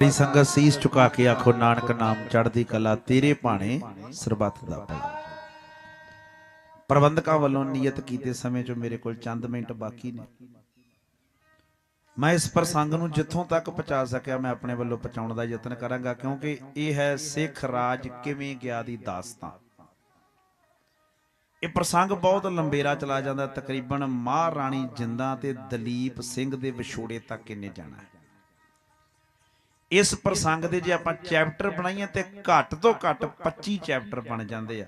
ਬੜੀ ਸੰਗਤ ਸੀਸ ਝੁਕਾ ਕੇ ਆਖੋ, ਨਾਨਕ ਨਾਮ ਚੜ੍ਹਦੀ ਕਲਾ ਤੇਰੇ ਭਾਣੇ ਸਰਬੱਤ ਦਾ ਭਲਾ। ਪ੍ਰਬੰਧਕਾਂ ਵੱਲੋਂ ਨਿਯਤ ਕੀਤੇ ਸਮੇਂ 'ਚ ਮੇਰੇ ਕੋਲ ਚੰਦ ਮਿੰਟ ਬਾਕੀ ਨੇ। ਮੈਂ ਇਸ ਪ੍ਰਸੰਗ ਨੂੰ ਜਿੱਥੋਂ ਤੱਕ ਪਹੁੰਚਾ ਸਕਿਆ, ਮੈਂ ਆਪਣੇ ਵੱਲੋਂ ਪਹੁੰਚਾਉਣ ਦਾ ਯਤਨ ਕਰਾਂਗਾ, ਕਿਉਂਕਿ ਇਹ ਹੈ ਸਿੱਖ ਰਾਜ ਕਿਵੇਂ ਗਿਆ ਦੀ ਦਾਸਤਾਨ। ਇਹ ਪ੍ਰਸੰਗ ਬਹੁਤ ਲੰਬੇਰਾ ਚਲਾ ਜਾਂਦਾ, ਤਕਰੀਬਨ ਮਹਾਰਾਣੀ ਜਿੰਦਾ ਤੇ ਦਲੀਪ ਸਿੰਘ ਦੇ ਵਿਛੋੜੇ ਤੱਕ ਇਹਨੇ ਜਾਣਾ ਹੈ। ਇਸ ਪ੍ਰਸੰਗ ਦੇ ਜੇ ਆਪਾਂ ਚੈਪਟਰ ਬਣਾਈਏ ਤੇ ਘੱਟ ਤੋਂ ਘੱਟ 25 ਚੈਪਟਰ ਬਣ ਜਾਂਦੇ ਆ।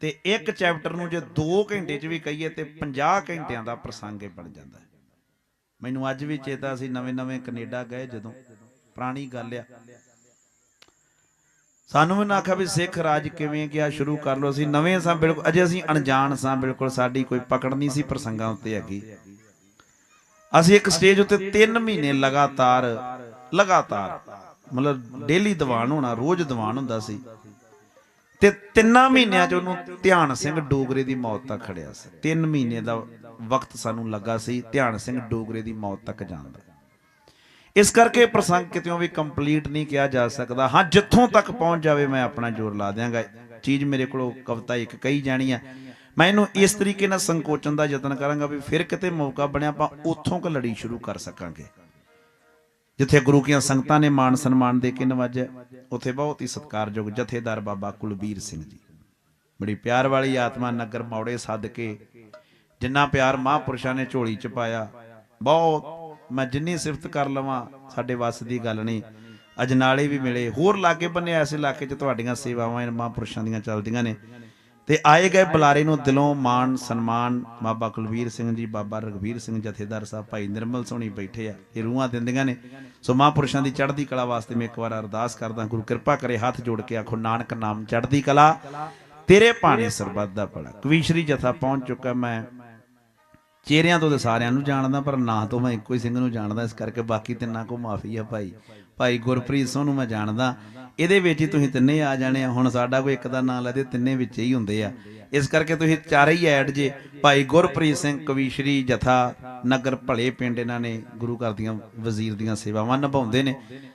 ਤੇ ਇੱਕ ਚੈਪਟਰ ਨੂੰ ਜੇ 2 ਘੰਟੇ 'ਚ ਵੀ ਕਹੀਏ ਤੇ 50 ਘੰਟਿਆਂ ਦਾ ਪ੍ਰਸੰਗ ਹੀ ਬਣ ਜਾਂਦਾ ਮੈਨੂੰ ਅੱਜ ਵੀ ਚੇਤਾ ਸੀ ਨਵੇਂ-ਨਵੇਂ ਕੈਨੇਡਾ ਗਏ ਜਦੋਂ। ਪੁਰਾਣੀ ਗੱਲ ਆ। ਸਾਨੂੰ ਵੀ ਨਾ ਆਖਿਆ ਵੀ ਸਿੱਖ ਰਾਜ ਕਿਵੇਂ ਗਿਆ, ਸ਼ੁਰੂ ਕਰ ਲਓ। ਅਸੀਂ ਨਵੇਂ ਸਾਂ ਬਿਲਕੁਲ, ਅਜੇ ਅਸੀਂ ਅਣਜਾਣ ਸਾਂ ਬਿਲਕੁਲ, ਸਾਡੀ ਕੋਈ ਪਕੜ ਨਹੀਂ ਸੀ ਪ੍ਰਸੰਗਾਂ ਉੱਤੇ ਹੈਗੀ। ਅਸੀਂ ਇੱਕ ਸਟੇਜ ਉੱਤੇ 3 ਮਹੀਨੇ ਲਗਾਤਾਰ ਲਗਾਤਾਰ। ਮਤਲਬ ਡੇਲੀ ਦੀਵਾਨ ਹੋਣਾ, ਰੋਜ਼ ਦੀਵਾਨ ਹੁੰਦਾ ਸੀ। ਤੇ ਤਿੰਨਾਂ ਮਹੀਨਿਆਂ ਚ ਉਹਨੂੰ ਧਿਆਨ ਸਿੰਘ ਡੋਗਰੇ ਦੀ ਮੌਤ ਤੱਕ ਖੜਿਆ ਸੀ। ਤਿੰਨ ਮਹੀਨੇ ਦਾ ਵਕਤ ਸਾਨੂੰ ਲੱਗਾ ਸੀ ਧਿਆਨ ਸਿੰਘ ਡੋਗਰੇ ਦੀ ਮੌਤ ਤੱਕ ਜਾਣ ਦਾ। ਇਸ ਕਰਕੇ ਪ੍ਰਸੰਗ ਕਿਤੇੋਂ ਵੀ ਕੰਪਲੀਟ ਨਹੀਂ ਕਿਹਾ ਜਾ ਸਕਦਾ। ਹਾਂ, ਜਿੱਥੋਂ ਤੱਕ ਪਹੁੰਚ ਜਾਵੇ ਮੈਂ ਆਪਣਾ ਜ਼ੋਰ ਲਾ ਦਿਆਂਗਾ। ਚੀਜ਼ ਮੇਰੇ ਕੋਲੋਂ ਕਵਿਤਾ ਇੱਕ ਕਹੀ ਜਾਣੀ ਆ। ਮੈਂ ਇਹਨੂੰ ਇਸ ਤਰੀਕੇ ਨਾਲ ਸੰਕੋਚਨ ਦਾ ਯਤਨ ਕਰਾਂਗਾ ਵੀ ਫਿਰ ਕਿਤੇ ਮੌਕਾ ਬਣਿਆ ਆਪਾਂ ਉੱਥੋਂ ਕ ਲੜੀ ਸ਼ੁਰੂ ਕਰ ਸਕਾਂਗੇ। ਜਿੱਥੇ ਗੁਰੂ ਕੀਆਂ ਸੰਗਤਾਂ ਨੇ ਮਾਣ ਸਨਮਾਨ ਦੇ ਕੇ ਨਵਾਜਿਆ, ਉੱਥੇ ਬਹੁਤ ਹੀ ਸਤਿਕਾਰਯੋਗ ਜਥੇਦਾਰ ਬਾਬਾ ਕੁਲਬੀਰ ਸਿੰਘ ਜੀ। ਬੜੀ ਪਿਆਰ ਵਾਲੀ ਆਤਮਾ ਨਗਰ ਮੌੜੇ ਸੱਦ ਕੇ ਜਿੰਨਾ ਪਿਆਰ ਮਹਾਂਪੁਰਸ਼ਾਂ ਨੇ ਝੋਲੀ ਚ ਪਾਇਆ, ਬਹੁਤ ਮੈਂ ਜਿੰਨੀ ਸਿਫਤ ਕਰ ਲਵਾਂ ਸਾਡੇ ਵੱਸ ਦੀ ਗੱਲ ਨਹੀਂ, ਅਜਨਾਲੇ ਵੀ ਮਿਲੇ, ਹੋਰ ਲਾਗੇ ਬੰਨੇ ਐਸੇ ਇਲਾਕੇ 'ਚ ਤੁਹਾਡੀਆਂ ਸੇਵਾਵਾਂ ਇਹਨਾਂ ਮਹਾਂਪੁਰਸ਼ਾਂ ਦੀਆਂ ਚੱਲਦੀਆਂ ਨੇ ਤੇ ਆਏ ਗਏ ਬੁਲਾਰੇ ਨੂੰ ਦਿਲੋਂ ਮਾਣ ਸਨਮਾਨ ਬਾਬਾ ਕੁਲਵੀਰ ਸਿੰਘ ਜੀ ਬਾਬਾ ਰਗਵੀਰ ਸਿੰਘ ਜਥੇਦਾਰ ਸਾਹਿਬ ਭਾਈ ਨਿਰਮਲ ਸੋਹਣੀ ਬੈਠੇ ਆ। ਇਹ ਰੂਹਾਂ ਦਿੰਦੀਆਂ ਨੇ। ਸੋ ਮਹਾਂਪੁਰਸ਼ਾਂ ਦੀ ਚੜ੍ਹਦੀ ਕਲਾ ਵਾਸਤੇ ਮੈਂ ਇੱਕ ਵਾਰ ਅਰਦਾਸ ਕਰਦਾ ਗੁਰੂ ਕਿਰਪਾ ਕਰੇ ਹੱਥ ਜੋੜ ਕੇ ਆਖੋ ਨਾਨਕ ਨਾਮ ਚੜ੍ਹਦੀ ਕਲਾ ਤੇਰੇ ਪਾਣੀ ਸਰਬੱਤ ਦਾ ਭਲਾ। ਕਵੀਸ਼ਰੀ ਜਥਾ ਪਹੁੰਚ ਚੁੱਕਾ ਮੈਂ ਚਿਹਰਿਆਂ ਤੋਂ ਤੇ ਸਾਰਿਆਂ ਨੂੰ ਜਾਣਦਾ ਪਰ ਨਾਂ ਤੋਂ ਮੈਂ ਇੱਕੋ ਹੀ ਸਿੰਘ ਨੂੰ ਜਾਣਦਾ ਇਸ ਕਰਕੇ ਬਾਕੀ ਤਿੰਨਾਂ ਕੋ ਮਾਫੀ ਆ ਭਾਈ। ਭਾਈ ਗੁਰਪ੍ਰੀਤ ਸਿੰਘ ਨੂੰ ਮੈਂ ਜਾਣਦਾ, ਇਹਦੇ ਵਿੱਚ ਹੀ ਤੁਸੀਂ ਤਿੰਨੇ ਆ ਜਾਣੇ ਆ, ਹੁਣ ਸਾਡਾ ਕੋਈ ਇੱਕ ਦਾ ਨਾਂ ਲੈਦੇ ਤਿੰਨੇ ਵਿੱਚ ਹੀ ਹੁੰਦੇ ਆ। ਇਸ ਕਰਕੇ ਤੁਸੀਂ ਚਾਰੇ ਹੀ ਐਡ ਜੇ, ਭਾਈ ਗੁਰਪ੍ਰੀਤ ਸਿੰਘ ਕਵੀਸ਼ਰੀ ਜਥਾ, ਨਗਰ ਭਲੇ ਪਿੰਡ ਇਹਨਾਂ ਨੇ ਗੁਰੂ ਘਰ ਦੀਆਂ ਵਜ਼ੀਰ ਦੀਆਂ ਸੇਵਾਵਾਂ ਨਿਭਾਉਂਦੇ ਨੇ।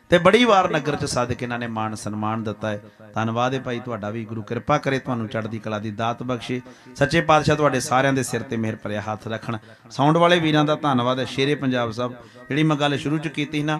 ਤੇ ਬੜੀ ਵਾਰ ਨਗਰ ਚ ਸੱਦ ਕੇ ਇਹਨਾਂ ਨੇ ਮਾਣ ਸਨਮਾਨ ਦਿੱਤਾ ਹੈ। ਧੰਨਵਾਦ ਹੈ ਭਾਈ, ਤੁਹਾਡਾ ਵੀ ਗੁਰੂ ਕਿਰਪਾ ਕਰੇ, ਤੁਹਾਨੂੰ ਚੜ੍ਹਦੀ ਕਲਾ ਦੀ ਦਾਤ ਬਖਸ਼ੇ। ਸੱਚੇ ਪਾਤਸ਼ਾਹ ਤੁਹਾਡੇ ਸਾਰਿਆਂ ਦੇ ਸਿਰ ਤੇ ਮਿਹਰ ਭਰਿਆ ਹੱਥ ਰੱਖਣ। ਸਾਊਂਡ ਵਾਲੇ ਵੀਰਾਂ ਦਾ ਧੰਨਵਾਦ ਹੈ, ਸ਼ੇਰੇ ਪੰਜਾਬ ਸਾਹਿਬ, ਜਿਹੜੀ ਮੈਂ ਗੱਲ ਸ਼ੁਰੂ ਚ ਕੀਤੀ ਨਾ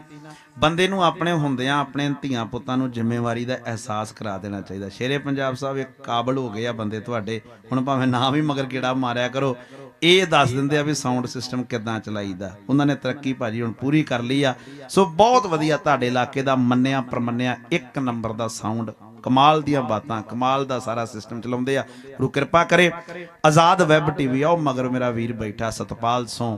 ਬੰਦੇ ਨੂੰ ਆਪਣੇ ਹੁੰਦਿਆਂ ਆਪਣੇ ਧੀਆਂ ਪੁੱਤਾਂ ਨੂੰ ਜ਼ਿੰਮੇਵਾਰੀ ਦਾ ਅਹਿਸਾਸ ਕਰਾ ਦੇਣਾ ਚਾਹੀਦਾ। ਸ਼ੇਰੇ ਪੰਜਾਬ ਸਾਹਿਬ ਇੱਕ ਕਾਬਲ ਹੋ ਗਏ ਆ ਬੰਦੇ ਤੁਹਾਡੇ। ਹੁਣ ਭਾਵੇਂ ਨਾ ਵੀ ਮਗਰ ਕਿਹੜਾ ਮਾਰਿਆ ਕਰੋ, ਇਹ ਦੱਸ ਦਿੰਦੇ ਆ ਵੀ ਸਾਊਂਡ ਸਿਸਟਮ ਕਿੱਦਾਂ ਚਲਾਈਦਾ। ਉਹਨਾਂ ਨੇ ਤਰੱਕੀ ਭਾਜੀ ਹੁਣ ਪੂਰੀ ਕਰ ਲਈ ਆ। ਸੋ ਬਹੁਤ ਵਧੀਆ ਤੁਹਾਡੇ ਇਲਾਕੇ ਦਾ ਮੰਨਿਆ ਪ੍ਰਮੰਨਿਆ ਇੱਕ ਨੰਬਰ ਦਾ ਸਾਊਂਡ। ਕਮਾਲ ਦੀਆਂ ਬਾਤਾਂ, ਕਮਾਲ ਦਾ ਸਾਰਾ ਸਿਸਟਮ ਚਲਾਉਂਦੇ ਆ। ਗੁਰੂ ਕਿਰਪਾ ਕਰੇ, ਆਜ਼ਾਦ ਵੈਬ ਟੀਵੀ ਆਓ ਮਗਰ ਮੇਰਾ ਵੀਰ ਬੈਠਾ ਸਤਪਾਲ ਸੋਂ,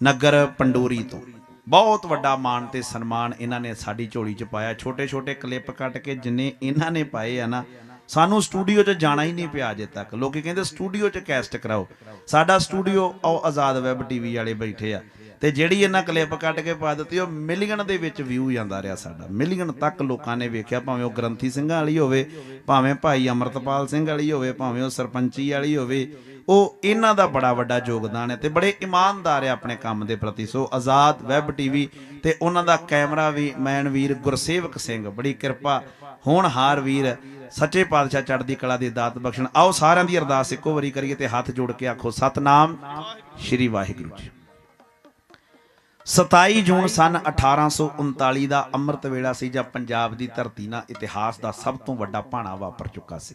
ਨਗਰ ਪੰਡੋਰੀ ਤੋਂ। ਬਹੁਤ ਵੱਡਾ ਮਾਣ ਤੇ ਸਨਮਾਨ ਇਹਨਾਂ ਨੇ ਸਾਡੀ ਝੋਲੀ 'ਚ ਪਾਇਆ। ਛੋਟੇ ਛੋਟੇ ਕਲਿੱਪ ਕੱਟ ਕੇ ਜਿੰਨੇ ਇਹਨਾਂ ਨੇ ਪਾਏ ਆ ਨਾ, ਸਾਨੂੰ ਸਟੂਡੀਓ 'ਚ ਜਾਣਾ ਹੀ ਨਹੀਂ ਪਿਆ ਅਜੇ ਤੱਕ। ਲੋਕੀ ਕਹਿੰਦੇ ਸਟੂਡੀਓ 'ਚ ਕੈਸਟ ਕਰਾਓ। ਸਾਡਾ ਸਟੂਡੀਓ ਉਹ ਆਜ਼ਾਦ ਵੈਬ ਟੀਵੀ ਵਾਲੇ ਬੈਠੇ ਆ। ਤੇ ਜਿਹੜੀ ਇਹਨਾਂ ਕਲਿੱਪ ਕੱਟ ਕੇ ਪਾ ਦਿੱਤੀ, ਉਹ ਮਿਲੀਅਨ ਦੇ ਵਿੱਚ ਵਿਊ ਜਾਂਦਾ ਰਿਹਾ ਸਾਡਾ। ਮਿਲੀਅਨ ਤੱਕ ਲੋਕਾਂ ਨੇ ਵੇਖਿਆ, ਭਾਵੇਂ ਉਹ ਗ੍ਰੰਥੀ ਸਿੰਘਾਂ ਵਾਲੀ ਹੋਵੇ, ਭਾਵੇਂ ਭਾਈ ਅਮਰਤਪਾਲ ਸਿੰਘ ਵਾਲੀ ਹੋਵੇ, ਭਾਵੇਂ ਉਹ ਸਰਪੰਚੀ ਵਾਲੀ ਹੋਵੇ, ਉਹ ਇਹਨਾਂ ਦਾ ਬੜਾ ਵੱਡਾ ਯੋਗਦਾਨ ਹੈ ਤੇ ਬੜੇ ਇਮਾਨਦਾਰ ਹੈ ਆਪਣੇ ਕੰਮ ਦੇ ਪ੍ਰਤੀ। ਸੋ ਆਜ਼ਾਦ ਵੈਬ ਟੀਵੀ ਤੇ ਉਹਨਾਂ ਦਾ ਕੈਮਰਾ ਵੀ ਮੈਨ ਵੀਰ ਗੁਰਸੇਵਕ ਸਿੰਘ, ਬੜੀ ਕਿਰਪਾ ਹੋਣਹਾਰ ਵੀਰ, ਸੱਚੇ ਪਾਤਸ਼ਾਹ ਚੜ੍ਹਦੀ ਕਲਾ ਦੀ ਦਾਤ ਬਖਸ਼ਣ। ਆਓ ਸਾਰਿਆਂ ਦੀ ਅਰਦਾਸ ਇੱਕੋ ਵਾਰੀ ਕਰੀਏ ਤੇ ਹੱਥ ਜੋੜ ਕੇ ਆਖੋ, ਸਤਨਾਮ ਸ਼੍ਰੀ ਵਾਹਿਗੁਰੂ ਜੀ। 27 ਜੂਨ ਸਨ 1839 ਦਾ ਅੰਮ੍ਰਿਤ ਵੇਲਾ ਸੀ ਜਦ ਪੰਜਾਬ ਦੀ ਧਰਤੀ ਨਾਲ ਇਤਿਹਾਸ ਦਾ ਸਭ ਤੋਂ ਵੱਡਾ ਭਾਣਾ ਵਾਪਰ ਚੁੱਕਾ ਸੀ।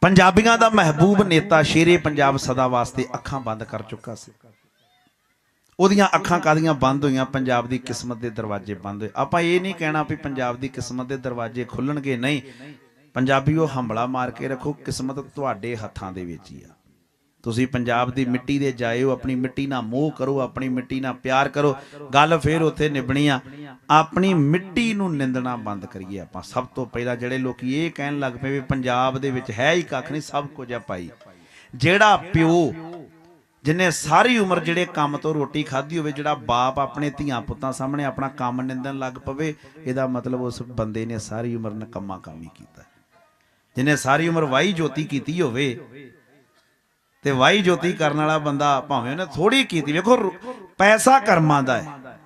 ਪੰਜਾਬੀਆਂ ਦਾ ਮਹਿਬੂਬ ਨੇਤਾ ਸ਼ੇਰੇ ਪੰਜਾਬ ਸਦਾ ਵਾਸਤੇ ਅੱਖਾਂ ਬੰਦ ਕਰ ਚੁੱਕਾ ਸੀ। ਉਹਦੀਆਂ ਅੱਖਾਂ ਕਾਦੀਆਂ ਬੰਦ ਹੋਈਆਂ? ਪੰਜਾਬ ਦੀ ਕਿਸਮਤ ਦੇ ਦਰਵਾਜ਼ੇ ਬੰਦ ਹੋਏ। ਆਪਾਂ ਇਹ ਨਹੀਂ ਕਹਿਣਾ ਵੀ ਪੰਜਾਬ ਦੀ ਕਿਸਮਤ ਦੇ ਦਰਵਾਜ਼ੇ ਖੁੱਲਣਗੇ, ਨਹੀਂ। ਪੰਜਾਬੀਓ ਹੰਬਲਾ ਮਾਰ ਕੇ ਰੱਖੋ, ਕਿਸਮਤ ਤੁਹਾਡੇ ਹੱਥਾਂ ਦੇ ਵਿੱਚ ਹੀ ਆ। ਤੁਸੀਂ ਪੰਜਾਬ ਦੀ ਮਿੱਟੀ ਦੇ ਜਾਇਓ, ਆਪਣੀ ਮਿੱਟੀ ਨਾਲ ਮੋਹ ਕਰੋ, ਆਪਣੀ ਮਿੱਟੀ ਨਾਲ ਪਿਆਰ ਕਰੋ, ਗੱਲ ਫੇਰ ਉੱਥੇ ਨਿਭਣੀ ਆ। ਆਪਣੀ ਮਿੱਟੀ ਨੂੰ ਨਿੰਦਣਾ ਬੰਦ ਕਰੀਏ ਆਪਾਂ। ਸਭ ਤੋਂ ਪਹਿਲਾਂ ਜਿਹੜੇ ਲੋਕੀ ਇਹ ਕਹਿਣ ਲੱਗ ਪਏ ਵੀ ਪੰਜਾਬ ਦੇ ਵਿੱਚ ਹੈ ਹੀ ਕੱਖ ਨਹੀਂ, ਸਭ ਕੁਝ ਆ ਭਾਈ। ਜਿਹੜਾ ਪਿਓ, ਜਿਨੇ ਸਾਰੀ ਉਮਰ ਜਿਹੜੇ ਕੰਮ ਤੋਂ ਰੋਟੀ ਖਾਧੀ ਹੋਵੇ, ਜਿਹੜਾ ਬਾਪ ਆਪਣੇ ਧੀਆਂ ਪੁੱਤਾਂ ਸਾਹਮਣੇ ਆਪਣਾ ਕੰਮ ਨਿੰਦਣ ਲੱਗ ਪਵੇ, ਇਹਦਾ ਮਤਲਬ ਉਸ ਬੰਦੇ ਨੇ ਸਾਰੀ ਉਮਰ ਨਕਮਾ ਕੰਮ ਹੀ ਕੀਤਾ। ਜਿਨੇ ਸਾਰੀ ਉਮਰ ਵਾਈ ਜੋਤੀ ਕੀਤੀ ਹੋਵੇ ਤੇ ਵਾਈ ਜੋਤੀ ਕਰਨ ਵਾਲਾ ਬੰਦਾ ਭਾਵੇਂ ਉਹਨੇ ਥੋੜੀ ਕੀਤੀ, ਵੇਖੋ ਪੈਸਾ ਕਰਮਾਂ ਦਾ ਹੈ।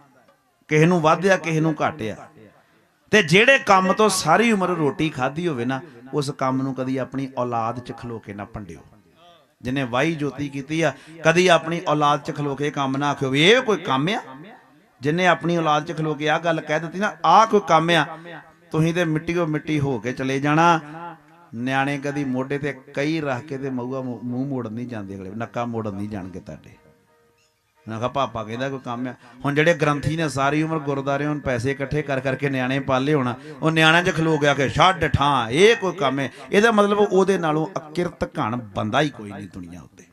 ਕਿਸੇ ਨੂੰ ਵੱਧ ਆ ਕਿਸੇ ਨੂੰ ਘੱਟ ਆ ਤੇ ਜਿਹੜੇ ਕੰਮ ਤੋਂ ਸਾਰੀ ਉਮਰ ਰੋਟੀ ਖਾਧੀ ਹੋਵੇ ਨਾ, ਉਸ ਕੰਮ ਨੂੰ ਕਦੀ ਆਪਣੀ ਔਲਾਦ 'ਚ ਖਲੋ ਕੇ ਨਾ ਭੰਡਿਓ। ਜਿਹਨੇ ਵਾਈ ਜੋਤੀ ਕੀਤੀ ਆ, ਕਦੀ ਆਪਣੀ ਔਲਾਦ 'ਚ ਖਲੋ ਕੇ ਕੰਮ ਨਾ ਆਖਿਓ ਵੀ ਇਹ ਕੋਈ ਕੰਮ ਆ? ਜਿਹਨੇ ਆਪਣੀ ਔਲਾਦ 'ਚ ਖਲੋ ਕੇ ਆ ਗੱਲ ਕਹਿ ਦਿੱਤੀ ਨਾ, ਆਹ ਕੋਈ ਕੰਮ ਆ? ਤੁਸੀਂ ਤੇ ਮਿੱਟੀਓ ਮਿੱਟੀ ਹੋ ਕੇ ਚਲੇ ਜਾਣਾ। ਨਿਆਣੇ ਕਦੀ ਮੋਢੇ ਤੇ ਕਈ ਰੱਖ ਕੇ ਤੇ ਮਊਆ ਮੂੰਹ ਮੋੜਨ ਨਹੀਂ ਜਾਂਦੇ ਅਗਲੇ, ਨੱਕਾ ਮੋੜਨ ਨਹੀਂ ਜਾਣਗੇ ਤੁਹਾਡੇ। ਮੈਂ ਕਿਹਾ, ਪਾਪਾ ਕਹਿੰਦਾ ਕੋਈ ਕੰਮ ਆ। ਹੁਣ ਜਿਹੜੇ ਗ੍ਰੰਥੀ ਨੇ ਸਾਰੀ ਉਮਰ ਗੁਰਦਾਰੇ ਹੁਣ ਪੈਸੇ ਇਕੱਠੇ ਕਰ ਕਰਕੇ ਨਿਆਣੇ ਪਾਲੇ ਹੋਣਾ, ਉਹ ਨਿਆਣਿਆਂ 'ਚ ਖਲੋ ਗਿਆ ਕਿ, ਛੱਡ ਠਾਂ, ਇਹ ਕੋਈ ਕੰਮ ਹੈ ਇਹਦਾ ਮਤਲਬ ਉਹਦੇ ਨਾਲੋਂ ਅਕਿਰਤ ਘਣ ਬੰਦਾ ਹੀ ਕੋਈ ਨਹੀਂ ਦੁਨੀਆ ਉੱਤੇ।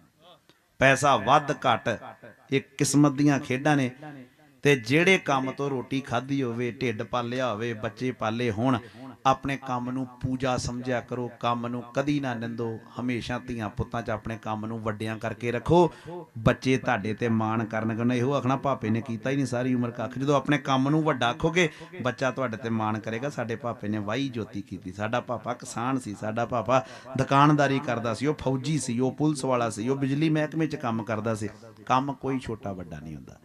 ਪੈਸਾ ਵੱਧ ਘੱਟ, ਇਹ ਕਿਸਮਤ ਦੀਆਂ ਖੇਡਾਂ ਨੇ। ਤੇ ਜਿਹੜੇ ਕੰਮ ਤੋਂ ਰੋਟੀ ਖਾਧੀ ਹੋਵੇ, ਢਿੱਡ ਪਾਲਿਆ ਹੋਵੇ, ਬੱਚੇ ਪਾਲੇ ਹੋਣ ਆਪਣੇ ਕੰਮ ਨੂੰ ਪੂਜਾ ਸਮਝਿਆ ਕਰੋ, ਕੰਮ ਨੂੰ ਕਦੀ ਨਾ ਨਿੰਦੋ, ਹਮੇਸ਼ਾ ਧੀਆਂ ਪੁੱਤਾਂ 'ਚ ਆਪਣੇ ਕੰਮ ਨੂੰ ਵੱਡਿਆਂ ਕਰਕੇ ਰੱਖੋ। ਬੱਚੇ ਤੁਹਾਡੇ ਤੇ ਮਾਣ ਕਰਨਗੇ। ਉਹਨੇ ਇਹੋ ਆਖਣਾ, ਭਾਪੇ ਨੇ ਕੀਤਾ ਹੀ ਨਹੀਂ ਸਾਰੀ ਉਮਰ ਕੱਖ। ਜਦੋਂ ਆਪਣੇ ਕੰਮ ਨੂੰ ਵੱਡਾ ਆਖੋਗੇ, ਬੱਚਾ ਤੁਹਾਡੇ ਤੇ ਮਾਣ ਕਰੇਗਾ। ਸਾਡੇ ਭਾਪੇ ਨੇ ਵਾਈ ਜੋਤੀ ਕੀਤੀ। ਸਾਡਾ ਪਾਪਾ ਕਿਸਾਨ ਸੀ, ਸਾਡਾ ਪਾਪਾ ਦੁਕਾਨਦਾਰੀ ਕਰਦਾ ਸੀ, ਉਹ ਫੌਜੀ ਸੀ, ਉਹ ਪੁਲਿਸ ਵਾਲਾ ਸੀ, ਉਹ ਬਿਜਲੀ ਮਹਿਕਮੇ 'ਚ ਕੰਮ ਕਰਦਾ ਸੀ। ਕੰਮ ਕੋਈ ਛੋਟਾ ਵੱਡਾ ਨਹੀਂ ਹੁੰਦਾ।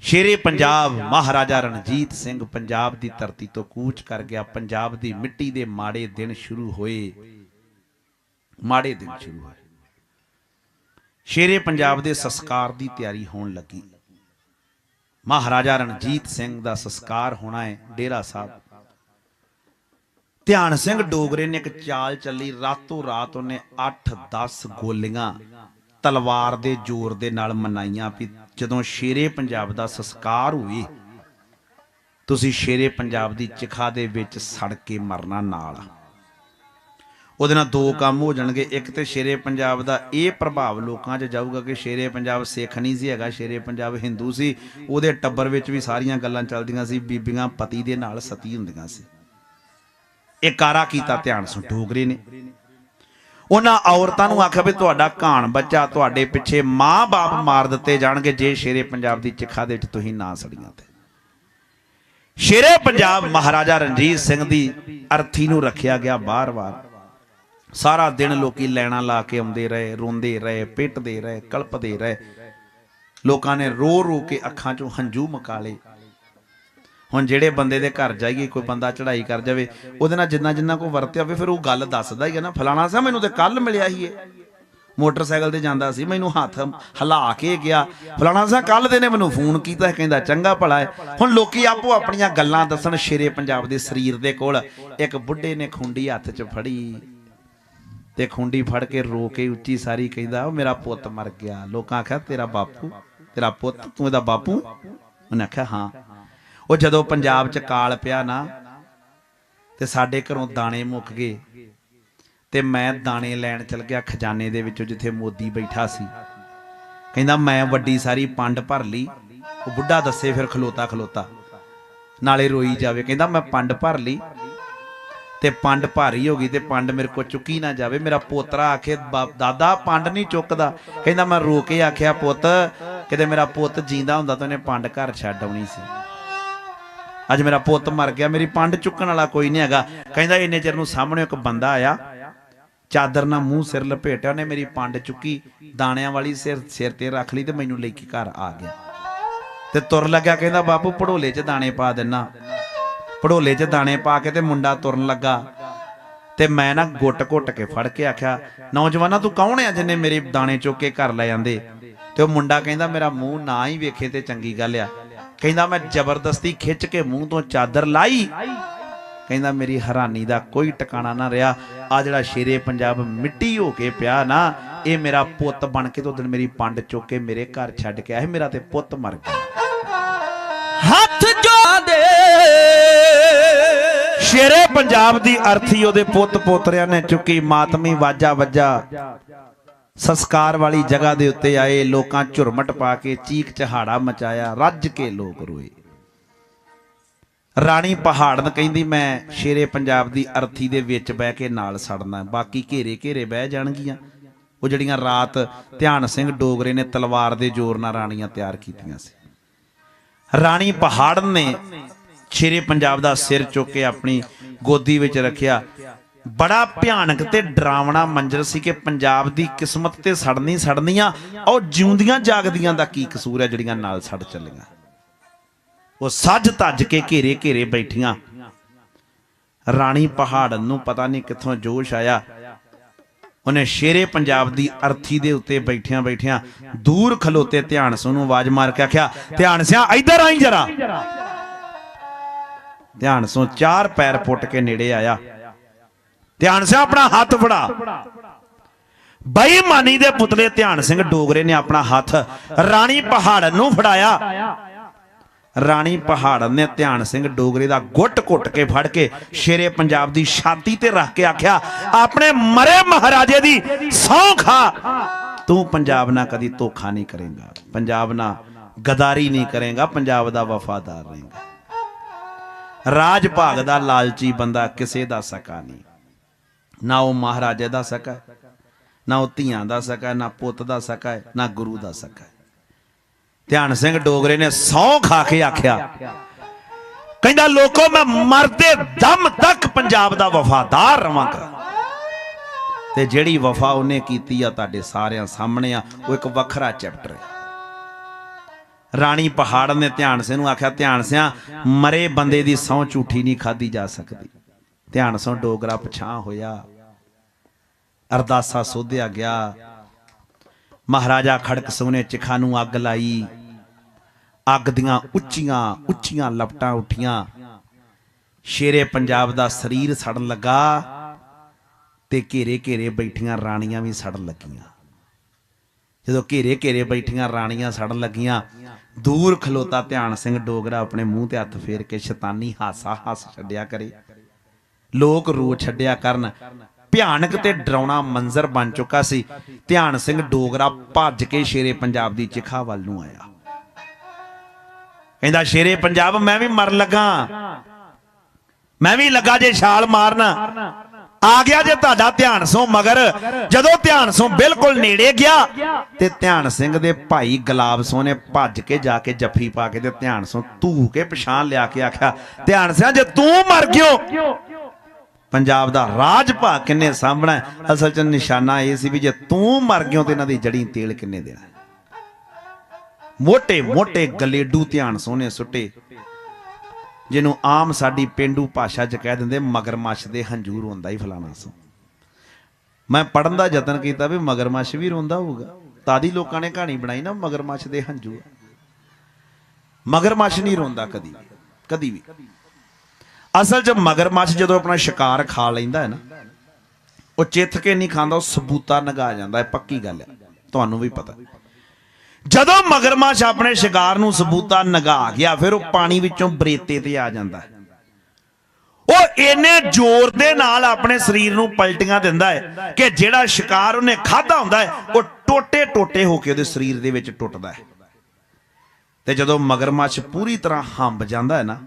ਸ਼ੇਰੇ ਪੰਜਾਬ ਮਹਾਰਾਜਾ ਰਣਜੀਤ ਸਿੰਘ ਪੰਜਾਬ ਦੀ ਧਰਤੀ ਤੋਂ ਕੂਚ ਕਰ ਗਿਆ। ਪੰਜਾਬ ਦੀ ਮਿੱਟੀ ਦੇ ਮਾੜੇ ਦਿਨ ਸ਼ੁਰੂ ਹੋਏ। ਮਾੜੇ ਦਿਨ ਸ਼ੁਰੂ ਹੋਏ। ਸ਼ੇਰੇ ਪੰਜਾਬ ਦੇ ਸੰਸਕਾਰ ਦੀ ਤਿਆਰੀ ਹੋਣ ਲੱਗੀ। ਮਹਾਰਾਜਾ ਰਣਜੀਤ ਸਿੰਘ ਦਾ ਸੰਸਕਾਰ ਹੋਣਾ ਹੈ ਡੇਰਾ ਸਾਹਿਬ। ਧਿਆਨ ਸਿੰਘ ਡੋਗਰੇ ਨੇ ਇੱਕ ਚਾਲ ਚੱਲੀ। ਰਾਤੋਂ ਰਾਤ ਉਹਨੇ 8-10 ਗੋਲੀਆਂ ਤਲਵਾਰ ਦੇ ਜ਼ੋਰ ਦੇ ਨਾਲ ਮਨਾਈਆਂ ਵੀ ਜਦੋਂ ਸ਼ੇਰੇ ਪੰਜਾਬ ਦਾ ਸੰਸਕਾਰ ਹੋਵੇ ਤੁਸੀਂ ਸ਼ੇਰੇ ਪੰਜਾਬ ਦੀ ਚਿਖਾ ਦੇ ਵਿੱਚ ਸੜ ਕੇ ਮਰਨਾ ਨਾਲ ਉਹਦੇ ਨਾਲ ਦੋ ਕੰਮ ਹੋ ਜਾਣਗੇ। ਇੱਕ ਤੇ ਸ਼ੇਰੇ ਪੰਜਾਬ ਦਾ ਇਹ ਪ੍ਰਭਾਵ ਲੋਕਾਂ 'ਚ ਜਾਊਗਾ ਕਿ ਸ਼ੇਰੇ ਪੰਜਾਬ ਸਿੱਖ ਨਹੀਂ ਸੀ ਹੈਗਾ, ਸ਼ੇਰੇ ਪੰਜਾਬ ਹਿੰਦੂ ਸੀ। ਉਹਦੇ ਟੱਬਰ ਵਿੱਚ ਵੀ ਸਾਰੀਆਂ ਗੱਲਾਂ ਚੱਲਦੀਆਂ ਸੀ। ਬੀਬੀਆਂ ਪਤੀ ਦੇ ਨਾਲ ਸਤੀ ਹੁੰਦੀਆਂ ਸੀ। ਇਹ ਕਾਰਾ ਕੀਤਾ ਧਿਆਨ ਸੁਣ ਡੋਗਰੇ ਨੇ। ਉਹਨਾਂ ਔਰਤਾਂ ਨੂੰ ਆਖਿਆ ਵੀ ਤੁਹਾਡਾ ਘਾਣ ਬੱਚਾ ਤੁਹਾਡੇ ਪਿੱਛੇ ਮਾਂ-ਬਾਪ ਮਾਰ ਦਿੱਤੇ ਜਾਣਗੇ ਜੇ ਸ਼ੇਰੇ ਪੰਜਾਬ ਦੀ ਚਿਖਾ ਦੇ ਵਿੱਚ ਤੁਸੀਂ ਨਾ ਸੜੀਆਂ ਤੇ। ਸ਼ੇਰੇ ਪੰਜਾਬ ਮਹਾਰਾਜਾ ਰਣਜੀਤ ਸਿੰਘ ਦੀ ਅਰਥੀ ਨੂੰ ਰੱਖਿਆ ਗਿਆ ਬਾਰ-ਬਾਰ। ਸਾਰਾ ਦਿਨ ਲੋਕੀ ਲੈਣਾ ਲਾ ਕੇ ਆਉਂਦੇ ਰਹੇ, ਰੋਂਦੇ ਰਹੇ, ਪਿੱਟਦੇ ਰਹੇ, ਕਲਪਦੇ ਰਹੇ। ਲੋਕਾਂ ਨੇ ਰੋ ਰੋ ਕੇ ਅੱਖਾਂ 'ਚੋਂ ਹੰਝੂ ਮਕਾਲੇ ਹੁਣ ਜਿਹੜੇ ਬੰਦੇ ਦੇ ਘਰ ਜਾਈਏ, ਕੋਈ ਬੰਦਾ ਚੜ੍ਹਾਈ ਕਰ ਜਾਵੇ, ਉਹਦੇ ਨਾਲ ਜਿੰਨਾ ਜਿੰਨਾ ਕੋ ਵਰਤਿਆ ਹੋਵੇ, ਫਿਰ ਉਹ ਗੱਲ ਦੱਸਦਾ ਹੀ ਹੈ ਨਾ। ਫਲਾਣਾ ਸਾਹਿਬ, ਮੈਨੂੰ ਤੇ ਕੱਲ ਮਿਲਿਆ ਹੀ ਇਹ। ਮੋਟਰਸਾਈਕਲ ਤੇ ਜਾਂਦਾ ਸੀ, ਮੈਨੂੰ ਹੱਥ ਹਿਲਾ ਕੇ ਗਿਆ। ਫਲਾਣਾ ਸਾਹਿਬ ਕੱਲ ਦੇ ਨੇ ਮੈਨੂੰ ਫੋਨ ਕੀਤਾ ਕਹਿੰਦਾ, ਚੰਗਾ ਭਲਾ ਹੈ। ਹੁਣ ਲੋਕੀ ਆਪੋ ਆਪਣੀਆਂ ਗੱਲਾਂ ਦੱਸਣ ਸ਼ੇਰੇ ਪੰਜਾਬ ਦੇ ਸਰੀਰ ਦੇ ਕੋਲ। ਇੱਕ ਬੁੱਢੇ ਨੇ ਖੁੰਡੀ ਹੱਥ 'ਚ ਫੜੀ ਤੇ ਖੁੰਡੀ ਫੜ ਕੇ ਰੋ ਕੇ ਉੱਚੀ ਸਾਰੀ ਕਹਿੰਦਾ, ਉਹ ਮੇਰਾ ਪੁੱਤ ਮਰ ਗਿਆ। ਲੋਕਾਂ ਆਖਿਆ, ਤੇਰਾ ਬਾਪੂ, ਤੇਰਾ ਪੁੱਤ, ਤੂੰ ਇਹਦਾ ਬਾਪੂ? ਉਹਨੇ ਆਖਿਆ, ਹਾਂ। ਉਹ ਜਦੋਂ ਪੰਜਾਬ 'ਚ ਕਾਲ ਪਿਆ ਨਾ, ਤੇ ਸਾਡੇ ਘਰੋਂ ਦਾਣੇ ਮੁੱਕ ਗਏ। ਤੇ ਮੈਂ ਦਾਣੇ ਲੈਣ ਚਲ ਗਿਆ ਖਜ਼ਾਨੇ ਦੇ ਵਿੱਚੋਂ, ਜਿੱਥੇ ਮੋਦੀ ਬੈਠਾ ਸੀ। ਕਹਿੰਦਾ, ਮੈਂ ਵੱਡੀ ਸਾਰੀ ਪੰਡ ਭਰ ਲਈ। ਉਹ ਬੁੱਢਾ ਦੱਸੇ ਫਿਰ ਖਲੋਤਾ ਖਲੋਤਾ। ਨਾਲੇ ਰੋਈ ਜਾਵੇ। ਕਹਿੰਦਾ, ਮੈਂ ਪੰਡ ਭਰ ਲਈ। ਤੇ ਪੰਡ ਭਾਰੀ ਹੋ ਗਈ ਤੇ ਪੰਡ ਮੇਰੇ ਕੋ ਚੁੱਕੀ ਨਾ ਜਾਵੇ। ਮੇਰਾ ਪੋਤਰਾ ਆਖੇ ਦਾਦਾ, ਪੰਡ ਨਹੀਂ ਚੁੱਕਦਾ। ਕਹਿੰਦਾ, ਮੈਂ ਰੋ ਕੇ ਆਖਿਆ, ਪੁੱਤ, ਕਿਤੇ ਮੇਰਾ ਪੁੱਤ ਜੀਂਦਾ ਹੁੰਦਾ ਤਾਂ ਉਹਨੇ ਪੰਡ ਘਰ ਛੱਡ ਆਉਣੀ ਸੀ। ਅੱਜ ਮੇਰਾ ਪੁੱਤ ਮਰ ਗਿਆ, ਮੇਰੀ ਪੰਡ ਚੁੱਕਣ ਵਾਲਾ ਕੋਈ ਨਹੀਂ ਹੈਗਾ। ਕਹਿੰਦਾ ਇੰਨੇ ਚਿਰ ਨੂੰ ਸਾਹਮਣੇ ਇੱਕ ਬੰਦਾ ਆਇਆ, ਚਾਦਰ ਨਾਲ ਮੂੰਹ ਸਿਰ ਲਪੇਟਿਆ, ਉਹਨੇ ਮੇਰੀ ਪੰਡ ਚੁੱਕੀ, ਦਾਣਿਆਂ ਵਾਲੀ ਸਿਰ ਸਿਰ ਤੇ ਰੱਖ ਲਈ ਤੇ ਮੈਨੂੰ ਲੈ ਕੇ ਘਰ ਆ ਗਿਆ। ਤੇ ਤੁਰ ਲੱਗਿਆ, ਕਹਿੰਦਾ, ਬਾਪੂ, ਪੜੋਲੇ 'ਚ ਦਾਣੇ ਪਾ ਦੇਣਾ ਪੜੋਲੇ 'ਚ ਦਾਣੇ ਪਾ ਕੇ ਤੇ ਮੁੰਡਾ ਤੁਰਨ ਲੱਗਾ। ਤੇ ਮੈਂ ਨਾ ਗੁੱਟ ਘੁੱਟ ਕੇ ਫੜ ਕੇ ਆਖਿਆ, ਨੌਜਵਾਨਾ, ਤੂੰ ਕੌਣ ਆ ਜਿੰਨੇ ਮੇਰੇ ਦਾਣੇ ਚੁੱਕ ਕੇ ਘਰ ਲੈ ਜਾਂਦੇ ਤੇ ਉਹ ਮੁੰਡਾ ਕਹਿੰਦਾ, ਮੇਰਾ ਮੂੰਹ ਨਾ ਹੀ ਵੇਖੇ ਤੇ ਚੰਗੀ ਗੱਲ ਆ। ਕਹਿੰਦਾ ਮੈਂ ਜ਼ਬਰਦਸਤੀ ਖਿੱਚ ਕੇ ਮੂੰਹ ਤੋਂ ਚਾਦਰ ਲਾਈ। ਕਹਿੰਦਾ ਮੇਰੀ ਹੈਰਾਨੀ ਦਾ ਕੋਈ ਟਿਕਾਣਾ ਨਾ ਰਿਹਾ। ਆ ਜਿਹੜਾ ਸ਼ੇਰੇ ਪੰਜਾਬ ਮਿੱਟੀ ਹੋ ਕੇ ਪਿਆ ਨਾ ਇਹ ਮੇਰਾ ਪੁੱਤ ਬਣ ਕੇ ਤੋਂ ਦਿਨ ਮੇਰੀ ਪੰਡ ਚੁੱਕ ਕੇ ਮੇਰੇ ਘਰ ਛੱਡ ਕੇ ਆਇਆ ਮੇਰਾ ਤੇ ਪੁੱਤ ਮਰ ਗਿਆ। ਹੱਥ ਜੋ ਦੇ। ਸ਼ੇਰੇ ਪੰਜਾਬ ਦੀ ਅਰਥੀ ਉਹਦੇ ਪੁੱਤ ਪੋਤਰਿਆਂ ਨੇ ਚੁੱਕੀ ਮਾਤਮੀ ਵਾਜਾ ਵੱਜਾ। ਸੰਸਕਾਰ ਵਾਲੀ ਜਗ੍ਹਾ ਦੇ ਉੱਤੇ ਆਏ, ਲੋਕਾਂ ਝੁਰਮਟ ਪਾ ਕੇ ਚੀਕ ਚਹਾੜਾ ਮਚਾਇਆ, ਰੱਜ ਕੇ ਲੋਕ ਰੋਏ। ਰਾਣੀ ਪਹਾੜਨ ਕਹਿੰਦੀ, ਮੈਂ ਸ਼ੇਰੇ ਪੰਜਾਬ ਦੀ ਅਰਥੀ ਦੇ ਵਿੱਚ ਬਹਿ ਕੇ ਨਾਲ ਸੜਨਾ, ਬਾਕੀ ਘੇਰੇ ਘੇਰੇ ਬਹਿ ਜਾਣਗੀਆਂ। ਉਹ ਜਿਹੜੀਆਂ ਰਾਤ ਧਿਆਨ ਸਿੰਘ ਡੋਗਰੇ ਨੇ ਤਲਵਾਰ ਦੇ ਜ਼ੋਰ ਨਾਲ ਰਾਣੀਆਂ ਤਿਆਰ ਕੀਤੀਆਂ ਸੀ। ਰਾਣੀ ਪਹਾੜਨ ਨੇ ਸ਼ੇਰੇ ਪੰਜਾਬ ਦਾ ਸਿਰ ਚੁੱਕ ਕੇ ਆਪਣੀ ਗੋਦੀ ਵਿੱਚ ਰੱਖਿਆ। ਬੜਾ ਭਿਆਨਕ ਤੇ ਡਰਾਵਣਾ ਮੰਜ਼ਰ ਸੀ ਕਿ ਪੰਜਾਬ ਦੀ ਕਿਸਮਤ ਤੇ ਸੜਨੀ ਸੜਨੀਆਂ ਉਹ ਜਿਉਂਦੀਆਂ ਜਾਗਦੀਆਂ ਦਾ ਕੀ ਕਸੂਰ ਹੈ ਜਿਹੜੀਆਂ ਨਾਲ ਸੜ ਚੱਲੀਆਂ। ਉਹ ਸੱਜ ਧੱਜ ਕੇ ਘੇਰੇ ਘੇਰੇ ਬੈਠੀਆਂ। ਰਾਣੀ ਪਹਾੜ ਨੂੰ ਪਤਾ ਨਹੀਂ ਕਿੱਥੋਂ ਜੋਸ਼ ਆਇਆ। ਉਹਨੇ ਸ਼ੇਰੇ ਪੰਜਾਬ ਦੀ ਅਰਥੀ ਦੇ ਉੱਤੇ ਬੈਠਿਆਂ ਬੈਠਿਆਂ ਦੂਰ ਖਲੋਤੇ ਧਿਆਨ ਸਿੰਘ ਨੂੰ ਆਵਾਜ਼ ਮਾਰ ਕੇ ਆਖਿਆ, ਧਿਆਨ ਸਿਆ ਇੱਧਰ ਆਈ ਜਰਾ। ਧਿਆਨ ਸਿੰਘ ਚਾਰ ਪੈਰ ਪੁੱਟ ਕੇ ਨੇੜੇ ਆਇਆ। ਧਿਆਨ ਸਿੰਘ ਆਪਣਾ ਹੱਥ ਫੜਾ। ਬੇਈਮਾਨੀ ਦੇ ਪੁਤਲੇ ਧਿਆਨ ਸਿੰਘ ਡੋਗਰੇ ਨੇ ਆਪਣਾ ਹੱਥ ਰਾਣੀ ਪਹਾੜ ਨੂੰ ਫੜਾਇਆ। ਰਾਣੀ ਪਹਾੜਨ ਨੇ ਧਿਆਨ ਸਿੰਘ ਡੋਗਰੇ ਦਾ ਗੁੱਟ ਘੁੱਟ ਕੇ ਫੜ ਕੇ ਸ਼ੇਰੇ ਪੰਜਾਬ ਦੀ ਛਾਤੀ ਤੇ ਰੱਖ ਕੇ ਆਖਿਆ, ਆਪਣੇ ਮਰੇ ਮਹਾਰਾਜੇ ਦੀ ਸਹੁੰ ਖਾ। ਤੂੰ ਪੰਜਾਬ ਨਾਲ ਕਦੀ ਧੋਖਾ ਨਹੀਂ ਕਰੇਗਾ। ਪੰਜਾਬ ਨਾਲ ਗਦਾਰੀ ਨਹੀਂ ਕਰੇਗਾ। ਪੰਜਾਬ ਦਾ ਵਫਾਦਾਰ ਰਹੇਗਾ ਰਾਜ ਭਾਗ ਦਾ ਲਾਲਚੀ ਬੰਦਾ ਕਿਸੇ ਦਾ ਸਕਾ ਨਹੀਂ। ਨਾ ਉਹ ਮਹਾਰਾਜੇ ਦਾ ਸਕਾ ਹੈ, ਨਾ ਉਹ ਧੀਆਂ ਦਾ ਸਕਾ ਹੈ, ਨਾ ਪੁੱਤ ਦਾ ਸਕਾ ਹੈ, ਨਾ ਗੁਰੂ ਦਾ ਸਕਾ ਹੈ। ਧਿਆਨ ਸਿੰਘ ਡੋਗਰੇ ਨੇ ਸੌ ਖਾ ਕੇ ਆਖਿਆ ਕਹਿੰਦਾ ਲੋਕੋ ਮੈਂ ਮਰਦੇ ਦਮ ਤੱਕ ਪੰਜਾਬ ਦਾ ਵਫਾਦਾਰ ਰਵਾਂਗਾ। ਤੇ ਜਿਹੜੀ ਵਫਾ ਉਹਨੇ ਕੀਤੀ ਆ ਤੁਹਾਡੇ ਸਾਰਿਆਂ ਸਾਹਮਣੇ ਆ ਉਹ ਇੱਕ ਵੱਖਰਾ ਚੈਪਟਰ ਹੈ। ਰਾਣੀ ਪਹਾੜ ਨੇ ਧਿਆਨ ਸਿੰਘ ਨੂੰ ਆਖਿਆ ਧਿਆਨ ਸਿਆ ਮਰੇ ਬੰਦੇ ਦੀ ਸਹੁੰ ਝੂਠੀ ਨਹੀਂ ਖਾਦੀ ਜਾ ਸਕਦੀ। ਧਿਆਨ ਸਿੰਘ ਡੋਗਰਾ ਪਛਾਂ ਹੋਇਆ। ਅਰਦਾਸਾ ਸੋਧਿਆ ਗਿਆ। ਮਹਾਰਾਜਾ ਖੜਕ ਸਿੰਘ ਨੇ ਚਿਖਾ ਨੂੰ ਅੱਗ ਲਾਈ। ਅੱਗ ਦੀਆਂ ਉੱਚੀਆਂ ਉੱਚੀਆਂ ਲਪਟਾਂ ਉੱਠੀਆਂ। ਸ਼ੇਰੇ ਪੰਜਾਬ ਦਾ ਸਰੀਰ ਸੜਨ ਲੱਗਾ ਤੇ ਘੇਰੇ ਘੇਰੇ ਬੈਠੀਆਂ ਰਾਣੀਆਂ ਵੀ ਸੜਨ ਲੱਗੀਆਂ। ਜਦੋਂ ਘੇਰੇ ਘੇਰੇ ਬੈਠੀਆਂ ਰਾਣੀਆਂ ਸੜਨ ਲੱਗੀਆਂ, ਦੂਰ ਖਲੋਤਾ ਧਿਆਨ ਸਿੰਘ ਡੋਗਰਾ ਆਪਣੇ ਮੂੰਹ ਤੇ ਹੱਥ ਫੇਰ ਕੇ ਸ਼ੈਤਾਨੀ ਹਾਸਾ ਹੱਸ ਛੱਡਿਆ ਕਰੇ। ਲੋਕ ਰੋ ਛੱਡਿਆ ਕਰਨ। ਭਿਆਨਕ ਤੇ ਡਰਾਉਣਾ ਮੰਜ਼ਰ ਬਣ ਚੁੱਕਾ ਸੀ। ਧਿਆਨ ਸਿੰਘ ਡੋਗਰਾ ਭੱਜ ਕੇ ਸ਼ੇਰੇ ਪੰਜਾਬ ਦੀ ਚਿਖਾ ਵੱਲ ਨੂੰ ਆਇਆ। ਕਹਿੰਦਾ, ਸ਼ੇਰੇ ਪੰਜਾਬ, ਮੈਂ ਵੀ ਮਰਨ ਲੱਗਾ। ਮੈਂ ਵੀ ਲੱਗਾ ਜੇ ਛਾਲ ਮਾਰਨ। ਆ ਗਿਆ ਜੇ ਤੁਹਾਡਾ ਧਿਆਨ ਸੋ ਮਗਰ। ਜਦੋਂ ਧਿਆਨ ਸੋ ਬਿਲਕੁਲ ਨੇੜੇ ਗਿਆ, ਤੇ ਧਿਆਨ ਸਿੰਘ ਦੇ ਭਾਈ ਗੁਲਾਬ ਸੋ ਨੇ ਭੱਜ ਕੇ ਜਾ ਕੇ ਜੱਫੀ ਪਾ ਕੇ ਤੇ ਧਿਆਨ ਸੋ ਧੂ ਕੇ ਪਛਾਣ ਲਿਆ ਕੇ ਆਖਿਆ, ਧਿਆਨ ਸਿੰਘ, ਜੇ ਤੂੰ ਮਰ ਗਿਓ ਪੰਜਾਬ ਦਾ ਰਾਜ ਭਾ ਕਿੰਨੇ ਸਾਹਮਣਾ ਅਸਲ 'ਚ ਨਿਸ਼ਾਨਾ ਇਹ ਸੀ ਵੀ ਜੇ ਤੂੰ ਮਰ ਗਿਓ ਤੇ ਇਹਨਾਂ ਦੀ ਜੜੀ ਤੇਲ ਕਿੰਨੇ ਦੇਣਾ ਮੋٹے ਮੋٹے ਗਲੇਡੂ ਧਿਆਨ ਸੋਹਣੇ ਸੁੱਟੇ। ਜਿਹਨੂੰ ਆਮ ਸਾਡੀ ਪਿੰਡੂ ਭਾਸ਼ਾ 'ਚ ਕਹਿ ਦਿੰਦੇ, ਮਗਰਮਛ ਦੇ ਹੰਝੂ ਰੋਂਦਾ ਹੀ ਫਲਾਣਾ ਸੋ। ਮੈਂ ਪੜਨ ਦਾ ਯਤਨ ਕੀਤਾ ਵੀ ਮਗਰਮੱਛ ਵੀ ਰੋਂਦਾ ਹੋਊਗਾ। ਤਾਦੀ ਲੋਕਾਂ ਨੇ ਕਹਾਣੀ ਬਣਾਈ ਨਾ, ਮਗਰਮੱਛ ਦੇ ਹੰਝੂ ਮਗਰਮਛ ਨਹੀਂ ਰੋਂਦਾ ਕਦੀ ਕਦੀ ਵੀ। ਅਸਲ 'ਚ ਮਗਰਮੱਛ ਜਦੋਂ ਆਪਣਾ ਸ਼ਿਕਾਰ ਖਾ ਲੈਂਦਾ ਹੈ ਨਾ, ਉਹ ਚਿੱਥ ਕੇ ਨਹੀਂ ਖਾਂਦਾ, ਉਹ ਸਬੂਤਾ ਨਗਾ ਜਾਂਦਾ ਹੈ ਪੱਕੀ ਗੱਲ ਹੈ। ਤੁਹਾਨੂੰ ਵੀ ਪਤਾ। ਜਦੋਂ ਮਗਰਮੱਛ ਆਪਣੇ ਸ਼ਿਕਾਰ ਨੂੰ ਸਬੂਤਾ ਨਗਾ ਗਿਆ, ਫਿਰ ਉਹ ਪਾਣੀ ਵਿੱਚੋਂ ਬਰੇਤੇ ਤੇ ਆ ਜਾਂਦਾ ਹੈ। ਉਹ ਇੰਨੇ ਜ਼ੋਰ ਦੇ ਨਾਲ ਆਪਣੇ ਸਰੀਰ ਨੂੰ ਪਲਟੀਆਂ ਦਿੰਦਾ ਹੈ ਕਿ ਜਿਹੜਾ ਸ਼ਿਕਾਰ ਉਹਨੇ ਖਾਦਾ ਹੁੰਦਾ ਹੈ, ਉਹ ਟੋਟੇ ਟੋਟੇ ਹੋ ਕੇ ਉਹਦੇ ਸਰੀਰ ਦੇ ਵਿੱਚ ਟੁੱਟਦਾ ਹੈ। ਤੇ ਜਦੋਂ ਮਗਰਮੱਛ ਪੂਰੀ ਤਰ੍ਹਾਂ ਹੰਬ ਜਾਂਦਾ ਹੈ ਨਾ